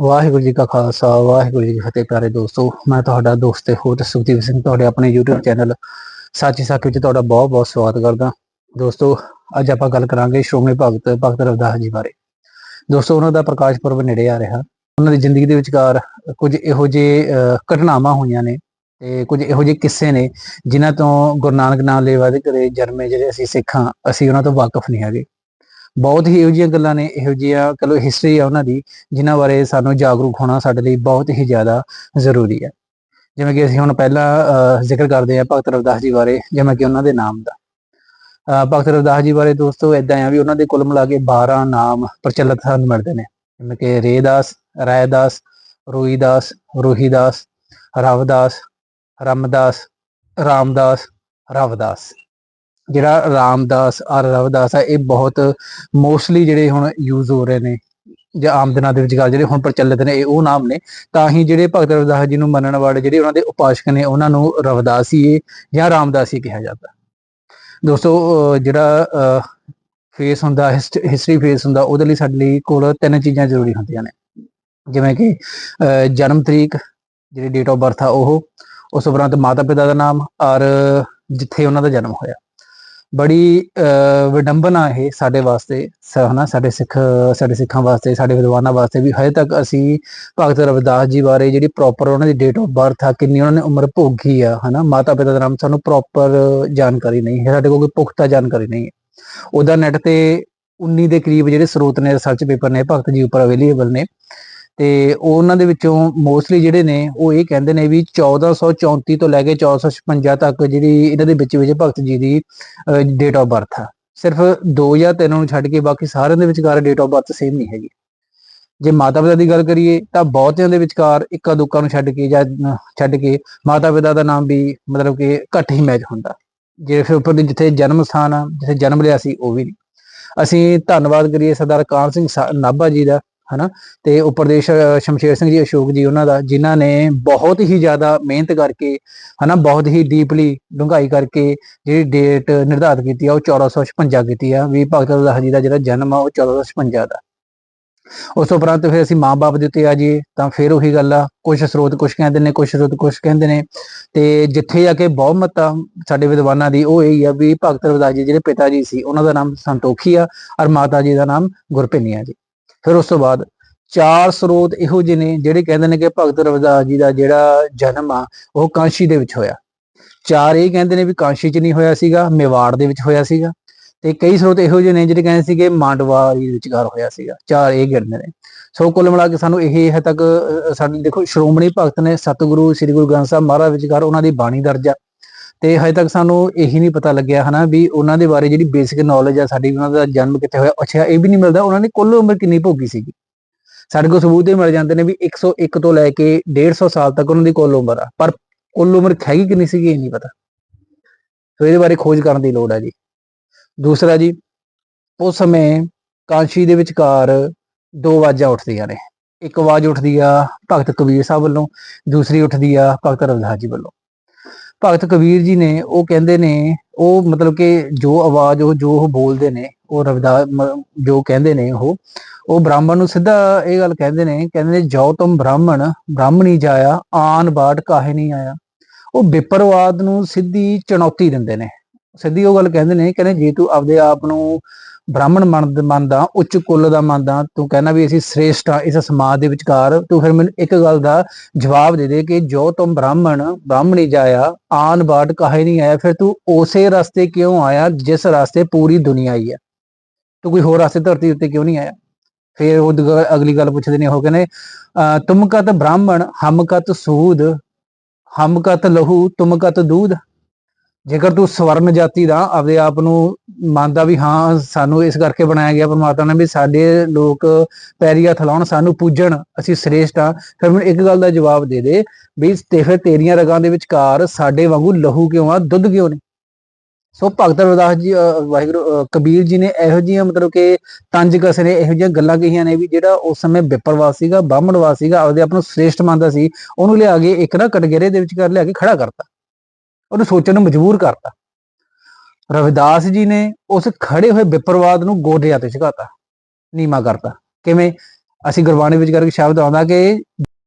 ਵਾਹਿਗੁਰੂ ਜੀ ਕਾ ਖਾਲਸਾ ਵਾਹਿਗੁਰੂ ਜੀ ਕੀ ਫਤਿਹ ਪਿਆਰੇ ਦੋਸਤੋ। ਮੈਂ ਤੁਹਾਡਾ ਦੋਸਤ ਤੇ ਹੋst ਸੁਖਦੀਪ ਸਿੰਘ ਤੁਹਾਡੇ ਆਪਣੇ YouTube ਚੈਨਲ ਸੱਚੀ ਸੱਚ ਵਿੱਚ ਤੁਹਾਡਾ ਬਹੁਤ ਬਹੁਤ ਸਵਾਗਤ ਕਰਦਾ। ਦੋਸਤੋ ਅੱਜ ਆਪਾਂ ਗੱਲ ਕਰਾਂਗੇ ਸ਼੍ਰੋਮਣੀ ਭਗਤ ਭਗਤ ਰਵਦਾਸ ਜੀ ਬਾਰੇ। ਦੋਸਤੋ ਉਹਨਾਂ ਦਾ ਪ੍ਰਕਾਸ਼ ਪੁਰਬ ਨੇੜੇ ਆ ਰਿਹਾ। ਉਹਨਾਂ ਦੀ ਜ਼ਿੰਦਗੀ ਦੇ ਵਿਚਕਾਰ ਕੁਝ ਇਹੋ ਜਿਹੇ ਅਹ, ਘਟਨਾਵਾਂ ਹੋਈਆਂ ਨੇ ਤੇ ਕੁਝ ਇਹੋ ਜਿਹੇ ਕਿੱਸੇ ਨੇ ਜਿਨ੍ਹਾਂ ਤੋਂ ਗੁਰੂ ਨਾਨਕ ਨਾਮ ਲੈਵਾ ਦੇ ਘਰੇ ਜਨਮੇ ਜਿਹੜੇ ਅਸੀਂ ਸਿੱਖਾਂ ਅਸੀਂ ਉਹਨਾਂ ਤੋਂ ਵਾਕਿਫ ਨਹੀਂ ਹੈਗੇ। ਬਹੁਤ ਹੀ ਇਹੋ ਜਿਹੀਆਂ ਗੱਲਾਂ ਨੇ ਇਹੋ ਜਿਹੀਆਂ ਚਲੋ ਹਿਸਟਰੀ ਆ ਉਹਨਾਂ ਦੀ ਜਿਨ੍ਹਾਂ ਬਾਰੇ ਸਾਨੂੰ ਜਾਗਰੂਕ ਹੋਣਾ ਸਾਡੇ ਲਈ ਬਹੁਤ ਹੀ ਜ਼ਿਆਦਾ ਜ਼ਰੂਰੀ ਹੈ। ਜਿਵੇਂ ਕਿ ਅਸੀਂ ਹੁਣ ਪਹਿਲਾਂ ਅਹ, ਜ਼ਿਕਰ ਕਰਦੇ ਹਾਂ ਭਗਤ ਰਵਿਦਾਸ ਜੀ ਬਾਰੇ ਜਿਵੇਂ ਕਿ ਉਹਨਾਂ ਦੇ ਨਾਮ ਦਾ। ਅਹ, ਭਗਤ ਰਵਿਦਾਸ ਜੀ ਬਾਰੇ ਦੋਸਤੋ ਇਦਾਂ ਆ ਵੀ ਉਹਨਾਂ ਦੇ ਕੁੱਲ ਮਿਲਾ ਕੇ 12 ਨਾਮ ਪ੍ਰਚਲਿਤ ਸਾਨੂੰ ਮਿਲਦੇ ਨੇ। ਜਿਵੇਂ ਕਿ ਰੇਦਾਸ ਰਾਇਦਾਸ ਰੋਹੀਦਾਸ ਰੋਹੀਦਾਸ ਰਵਦਾਸ ਰਮਦਾਸ ਰਾਮਦਾਸ ਰਵਦਾਸ। ਜਿਹੜਾ ਰਾਮਦਾਸ ਔਰ ਰਵਦਾਸ ਆ ਇਹ ਬਹੁਤ ਮੋਸਟਲੀ ਜਿਹੜੇ ਹੁਣ ਯੂਜ਼ ਹੋ ਰਹੇ ਨੇ, ਜਾਂ ਆਮ ਦਿਨਾਂ ਦੇ ਵਿਚਕਾਰ ਜਿਹੜੇ ਹੁਣ ਪ੍ਰਚਲਿਤ ਨੇ, ਇਹ ਉਹ ਨਾਮ ਨੇ। ਤਾਂ ਹੀ ਜਿਹੜੇ ਭਗਤ ਰਵਿਦਾਸ ਜੀ ਨੂੰ ਮੰਨਣ ਵਾਲੇ ਜਿਹੜੇ ਉਹਨਾਂ ਦੇ ਉਪਾਸ਼ਕ ਨੇ, ਉਹਨਾਂ ਨੂੰ ਰਵਿਦਾਸੀਏ ਜਾਂ ਰਾਮਦਾਸੀ ਕਿਹਾ ਜਾਂਦਾ। ਦੋਸਤੋ ਜਿਹੜਾ ਫੇਸ ਹੁੰਦਾ ਹਿਸਟਰੀ ਫੇਸ ਹੁੰਦਾ, ਉਹਦੇ ਲਈ ਸਾਡੇ ਲਈ ਕੋਲ ਤਿੰਨ ਚੀਜ਼ਾਂ ਜ਼ਰੂਰੀ ਹੁੰਦੀਆਂ ਨੇ। ਜਿਵੇਂ ਕਿ, ਅਹ ਜਨਮ ਤਰੀਕ, ਜਿਹੜੀ ਡੇਟ ਆਫ ਬਰਥ ਆ ਉਹ, ਉਸ ਉਪਰੰਤ ਮਾਤਾ ਪਿਤਾ ਦਾ ਨਾਮ, ਔਰ ਜਿੱਥੇ ਉਹਨਾਂ ਦਾ ਜਨਮ ਹੋਇਆ। ਬੜੀ, ਅਹ, ਵਿਡੰਬਨਾ ਇਹ ਸਾਡੇ ਵਾਸਤੇ ਹਨਾ, ਸਾਡੇ ਸਿੱਖ, ਸਾਡੇ ਸਿੱਖਾਂ ਵਾਸਤੇ, ਸਾਡੇ ਵਿਦਵਾਨਾਂ ਵਾਸਤੇ ਵੀ ਹਜੇ ਤੱਕ ਅਸੀਂ ਭਗਤ ਰਵਿਦਾਸ ਜੀ ਬਾਰੇ ਜਿਹੜੀ ਪ੍ਰੋਪਰ ਉਹਨਾਂ ਦੀ ਡੇਟ ਆਫ ਬਰਥ ਆ, ਕਿੰਨੀ ਉਹਨਾਂ ਨੇ ਉਮਰ ਭੋਗੀ ਆ, ਹਨਾ ਮਾਤਾ ਪਿਤਾ ਦਾ ਨਾਮ ਸਾਨੂੰ ਪ੍ਰੋਪਰ ਜਾਣਕਾਰੀ ਨਹੀਂ ਹੈ, ਸਾਡੇ ਕੋਲ ਕੋਈ ਪੁਖਤਾ ਜਾਣਕਾਰੀ ਨਹੀਂ ਹੈ। ਉਹਦਾ ਨੈਟ ਤੇ 19 ਦੇ ਕਰੀਬ ਜਿਹੜੇ ਸਰੋਤ ਨੇ ਰਿਸਰਚ ਪੇਪਰ ਨੇ, ਭਗਤ ਜੀ ਉੱਪਰ ਅਵੇਲੇਬਲ ਨੇ। ਤੇ ਉਹਨਾਂ ਦੇ ਵਿੱਚੋਂ ਮੋਸਟਲੀ ਜਿਹੜੇ ਨੇ, ਉਹ ਇਹ ਕਹਿੰਦੇ ਨੇ ਵੀ 1434 ਤੋਂ ਲੈ ਕੇ 1456 ਤੱਕ ਜਿਹੜੀ ਇਹਨਾਂ ਦੇ ਵਿੱਚ ਵਿੱਚ ਭਗਤ ਜੀ ਦੀ ਡੇਟ ਆਫ ਬਰਥ ਆ। ਸਿਰਫ 2 ਜਾਂ 3 ਨੂੰ ਛੱਡ ਕੇ ਬਾਕੀ ਸਾਰਿਆਂ ਦੇ ਵਿਚਕਾਰ ਡੇਟ ਆਫ ਬਰਥ ਸੇਮ ਨਹੀਂ ਹੈਗੀ। ਜੇ ਮਾਤਾ ਪਿਤਾ ਦੀ ਗੱਲ ਕਰੀਏ, ਤਾਂ ਬਹੁਤਿਆਂ ਦੇ ਵਿਚਕਾਰ ਇੱਕਾ ਦੁੱਕਾ ਨੂੰ ਛੱਡ ਕੇ ਜਾਂ ਛੱਡ ਕੇ ਮਾਤਾ ਪਿਤਾ ਦਾ ਨਾਮ ਵੀ ਮਤਲਬ ਕਿ ਘੱਟ ਹੀ ਮੈਚ ਹੁੰਦਾ। ਜੇ ਫਿਰ ਉੱਪਰ ਜਿੱਥੇ ਜਨਮ ਸਥਾਨ ਆ, ਜਿੱਥੇ ਜਨਮ ਲਿਆ ਸੀ, ਉਹ ਵੀ ਨਹੀਂ। ਅਸੀਂ ਧੰਨਵਾਦ ਕਰੀਏ ਸਰਦਾਰ ਕਾਨ ਸਿੰਘ ਸਾ- ਨਾਭਾ ਜੀ ਦਾ ਹਨਾ? ਤੇ ਉੱਪਰ ਦੇ ਸ਼ਮਸ਼ੇਰ ਸਿੰਘ ਜੀ, ਅਸ਼ੋਕ ਜੀ, ਉਹਨਾਂ ਦਾ, ਜਿਨ੍ਹਾਂ ਨੇ ਬਹੁਤ ਹੀ ਜ਼ਿਆਦਾ ਮਿਹਨਤ ਕਰਕੇ, ਹਨਾ, ਬਹੁਤ ਹੀ ਡੀਪਲੀ ਡੂੰਘਾਈ ਕਰਕੇ ਜਿਹੜੀ ਡੇਟ ਨਿਰਧਾਰਤ ਕੀਤੀ ਆ, ਉਹ 1456 ਕੀਤੀ ਆ। ਵੀ ਭਗਤ ਰਵਿਦਾਸ ਜੀ ਦਾ ਜਿਹੜਾ ਜਨਮ ਆ, ਉਹ 1456 ਦਾ। ਉਸ ਤੋਂ ਉਪਰੰਤ ਫਿਰ ਅਸੀਂ ਮਾਂ-ਬਾਪ ਦੇ ਉੱਤੇ ਆ ਜਾਈਏ, ਤਾਂ ਫਿਰ ਉਹੀ ਗੱਲ ਆ ਕੁਝ ਸਰੋਤ ਕੁਝ ਕਹਿੰਦੇ ਨੇ ਕੁਝ ਸਰੋਤ ਕੁਝ ਕਹਿੰਦੇ ਨੇ। ਤੇ ਜਿੱਥੇ ਜਾ ਕੇ ਬਹੁਮਤ ਆ, ਸਾਡੇ ਵਿਦਵਾਨਾਂ ਦੀ, ਉਹ ਇਹ ਆ ਵੀ ਭਗਤ ਰਵਿਦਾਸ ਜੀ, ਜਿਹੜੇ ਪਿਤਾ ਜੀ ਸੀ, ਉਹਨਾਂ ਦਾ ਨਾਮ ਸੰਤੋਖੀ ਆ, ਔਰ ਮਾਤਾ ਜੀ ਦਾ ਨਾਮ ਗੁਰਪਿੰਨੀ ਆ ਜੀ। ਫਿਰ ਉਸ ਤੋਂ ਬਾਅਦ ਚਾਰ ਸਰੋਤ ਇਹੋ ਜਿਹੇ ਨੇ ਜਿਹੜੇ ਕਹਿੰਦੇ ਨੇ ਕਿ ਭਗਤ ਰਵਿਦਾਸ ਜੀ ਦਾ ਜਿਹੜਾ ਜਨਮ ਆ ਉਹ ਕਾਂਸ਼ੀ ਦੇ ਵਿੱਚ ਹੋਇਆ। ਚਾਰ ਇਹ ਕਹਿੰਦੇ ਨੇ ਵੀ ਕਾਂਸ਼ੀ 'ਚ ਨਹੀਂ ਹੋਇਆ ਸੀਗਾ ਮੇਵਾੜ ਦੇ ਵਿੱਚ ਹੋਇਆ ਸੀਗਾ। ਤੇ ਕਈ ਸਰੋਤ ਇਹੋ ਜਿਹੇ ਨੇ ਜਿਹੜੇ ਕਹਿੰਦੇ ਸੀਗੇ ਮਾਂਡਵਾਰੀ ਦੇ ਵਿਚਕਾਰ ਹੋਇਆ ਸੀਗਾ। ਚਾਰ ਇਹ ਗਿਣਦੇ ਨੇ। ਸੋ ਕੁੱਲ ਮਿਲਾ ਕੇ ਸਾਨੂੰ ਇਹ ਹੈ ਤੱਕ ਅਹ, ਦੇਖੋ ਸ਼੍ਰੋਮਣੀ ਭਗਤ ਨੇ ਸਤਿਗੁਰੂ ਸ੍ਰੀ ਗੁਰੂ ਗ੍ਰੰਥ ਸਾਹਿਬ ਮਹਾਰਾਜ ਵਿਚਕਾਰ ਉਹਨਾਂ ਦੀ ਬਾਣੀ ਦਰਜ ਆ। ਤੇ ਹਜੇ ਤੱਕ ਸਾਨੂੰ ਇਹੀ ਨਹੀਂ ਪਤਾ ਲੱਗਿਆ ਹਨਾ ਵੀ ਉਹਨਾਂ ਦੇ ਬਾਰੇ ਜਿਹੜੀ ਬੇਸਿਕ ਨੌਲੇਜ ਆ ਸਾਡੀ, ਉਹਨਾਂ ਦਾ ਜਨਮ ਕਿੱਥੇ ਹੋਇਆ। ਅੱਛਾ, ਇਹ ਵੀ ਨਹੀਂ ਮਿਲਦਾ, ਉਹਨਾਂ ਨੇ ਕੁੱਲ ਉਮਰ ਕਿੰਨੀ ਭੋਗੀ ਸੀਗੀ? ਸਾਡੇ ਕੋਲ ਸਬੂਤ ਇਹ ਮਿਲ ਜਾਂਦੇ ਨੇ ਵੀ 101 ਤੋਂ ਲੈ ਕੇ 150 ਸਾਲ ਤੱਕ ਉਹਨਾਂ ਦੀ ਕੁੱਲ ਉਮਰ ਆ। ਪਰ ਕੁੱਲ ਉਮਰ ਹੈਗੀ ਕਿੰਨੀ ਸੀਗੀ ਇਹ ਨਹੀਂ ਪਤਾ। ਸੋ ਇਹਦੇ ਬਾਰੇ ਖੋਜ ਕਰਨ ਦੀ ਲੋੜ ਹੈ ਜੀ। ਦੂਸਰਾ ਜੀ, ਉਸ ਸਮੇਂ ਕਾਂਸ਼ੀ ਦੇ ਵਿਚਕਾਰ ਦੋ ਆਵਾਜ਼ਾਂ ਉੱਠਦੀਆਂ ਨੇ। ਇੱਕ ਆਵਾਜ਼ ਉੱਠਦੀ ਆ ਭਗਤ ਕਬੀਰ ਸਾਹਿਬ ਵੱਲੋਂ, ਦੂਸਰੀ ਉੱਠਦੀ ਆ ਭਗਤ ਰਵਿਦਾਸ ਜੀ ਵੱਲੋਂ। ਭਗਤ ਕਬੀਰ ਜੀ ਨੇ, ਉਹ ਕਹਿੰਦੇ ਨੇ, ਉਹ ਮਤਲਬ ਕਿ ਜੋ ਆਵਾਜ਼, ਉਹ ਜੋ ਉਹ ਬੋਲਦੇ ਨੇ, ਉਹ ਰਵਿਦਾਸ ਜੋ ਕਹਿੰਦੇ ਨੇ ਉਹ ਉਹ ਬ੍ਰਾਹਮਣ ਨੂੰ ਸਿੱਧਾ ਇਹ ਗੱਲ ਕਹਿੰਦੇ ਨੇ ਕਹਿੰਦੇ ਨੇ ਜੋ ਤੁਮ ਬ੍ਰਾਹਮਣ, ਬ੍ਰਾਹਮਣੀ ਜਾਇਆ, ਆਨ ਬਾਟ ਕਾਹੇ ਨਹੀਂ ਆਇਆ? ਉਹ ਵਿਪਰਵਾਦ ਨੂੰ ਸਿੱਧੀ ਚੁਣੌਤੀ ਦਿੰਦੇ ਨੇ। ਸਿੱਧੀ ਉਹ ਗੱਲ ਕਹਿੰਦੇ ਨੇ, ਕਹਿੰਦੇ ਜੇ ਤੂੰ ਆਪਦੇ ਆਪ ਨੂੰ ਬ੍ਰਾਹਮਣ ਮੰਨਦ- ਮੰਨਦਾ ਉੱਚ ਕੁੱਲ ਦਾ ਮੰਨਦਾ ਤੂੰ ਕਹਿੰਦਾ ਵੀ ਅਸੀਂ ਸ੍ਰੇਸ਼ਟ ਆ ਇਸ ਸਮਾਜ ਦੇ ਵਿਚਕਾਰ, ਤੂੰ ਫਿਰ ਮੈਨੂੰ ਇੱਕ ਗੱਲ ਦਾ ਜਵਾਬ ਦੇ ਦੇ ਕਿ ਜੋ ਤੁਮ ਬ੍ਰਾਹਮਣ, ਬ੍ਰਾਹਮਣੀ ਜਾਇਆ, ਆਨ ਬਾਟ ਕਾਹੇ ਨਹੀਂ ਆਇਆ, ਫਿਰ ਤੂੰ ਉਸੇ ਰਸਤੇ ਕਿਉਂ ਆਇਆ, ਜਿਸ ਰਸਤੇ ਪੂਰੀ ਦੁਨੀਆ ਆਈ ਹੈ? ਤੂੰ ਕੋਈ ਹੋਰ ਰਸਤੇ ਧਰਤੀ ਉੱਤੇ ਕਿਉਂ ਨਹੀਂ ਆਇਆ? ਫਿਰ ਉਹ ਅਗਲੀ ਗੱਲ ਪੁੱਛਦੇ ਨੇ ਉਹ ਕਹਿੰਦੇ, ਅਹ, ਤੁਮ ਕਤ ਬ੍ਰਾਹਮਣ, ਹਮ ਕਤ ਸੂਦ, ਹਮ ਕਤ ਲਹੂ, ਤੁਮ ਕਤ ਦੂਧ? ਜੇਕਰ ਤੂੰ ਸਵਰਨ ਜਾਤੀ ਦਾ ਆਪਦੇ ਆਪ ਨੂੰ ਮੰਨਦਾ ਵੀ ਹਾਂ ਸਾਨੂੰ ਇਸ ਕਰਕੇ ਬਣਾਇਆ ਗਿਆ ਪਰਮਾਤਮਾ ਨੇ ਵੀ ਸਾਡੇ ਲੋਕ ਪੈਰੀ ਹੱਥ ਲਾਉਣ ਸਾਨੂੰ ਪੂਜਣ ਅਸੀਂ ਸ੍ਰੇਸ਼ਟ ਆ ਫਿਰ ਮੈਨੂੰ ਇੱਕ ਗੱਲ ਦਾ ਜਵਾਬ ਦੇ ਦੇ ਵੀ ਤੇ ਫਿਰ ਤੇਰੀਆਂ ਰਗਾਂ ਦੇ ਵਿਚਕਾਰ ਸਾਡੇ ਵਾਂਗੂ ਲਹੂ ਕਿਉਂ ਆ ਦੁੱਧ ਕਿਉਂ ਨਹੀਂ? ਸੋ ਭਗਤ ਰਵਿਦਾਸ ਜੀ ਵਾਹਿਗੁਰੂ ਅਹ, ਕਬੀਰ ਜੀ ਨੇ ਇਹੋ ਜਿਹੀਆਂ ਮਤਲਬ ਕਿ ਤੰਜ ਕਸੇ ਨੇ ਇਹੋ ਜਿਹੀਆਂ ਗੱਲਾਂ ਕਹੀਆਂ ਨੇ ਵੀ ਜਿਹੜਾ ਉਸ ਸਮੇਂ ਵਿਪਰਵਾਸ ਸੀਗਾ ਬਾਹਮਣਵਾਸ ਸੀਗਾ ਆਪਦੇ ਆਪ ਨੂੰ ਸ੍ਰੇਸ਼ਟ ਮੰਨਦਾ ਸੀ ਉਹਨੂੰ ਲਿਆ ਕੇ ਇੱਕ ਨਾ ਕਟਗਰੇ ਦੇ ਵਿਚਕਾਰ ਲਿਆ ਕੇ ਖੜਾ ਕਰਤਾ। ਉਹਨੂੰ ਸੋਚਣ ਨੂੰ ਮਜਬੂਰ ਕਰਤਾ। ਰਵਿਦਾਸ ਜੀ ਨੇ ਉਸ ਖੜੇ ਹੋਏ ਵਿਪਰਵਾਦ ਨੂੰ ਗੋਡਿਆਂ ਤੇ ਝੁਕਾਤਾ ਨੀਮਾ ਕਰਤਾ। ਕਿਵੇਂ? ਅਸੀਂ ਗੁਰਬਾਣੀ ਵਿੱਚ ਕਰਕੇ ਸ਼ਬਦ ਆਉਂਦਾ ਕਿ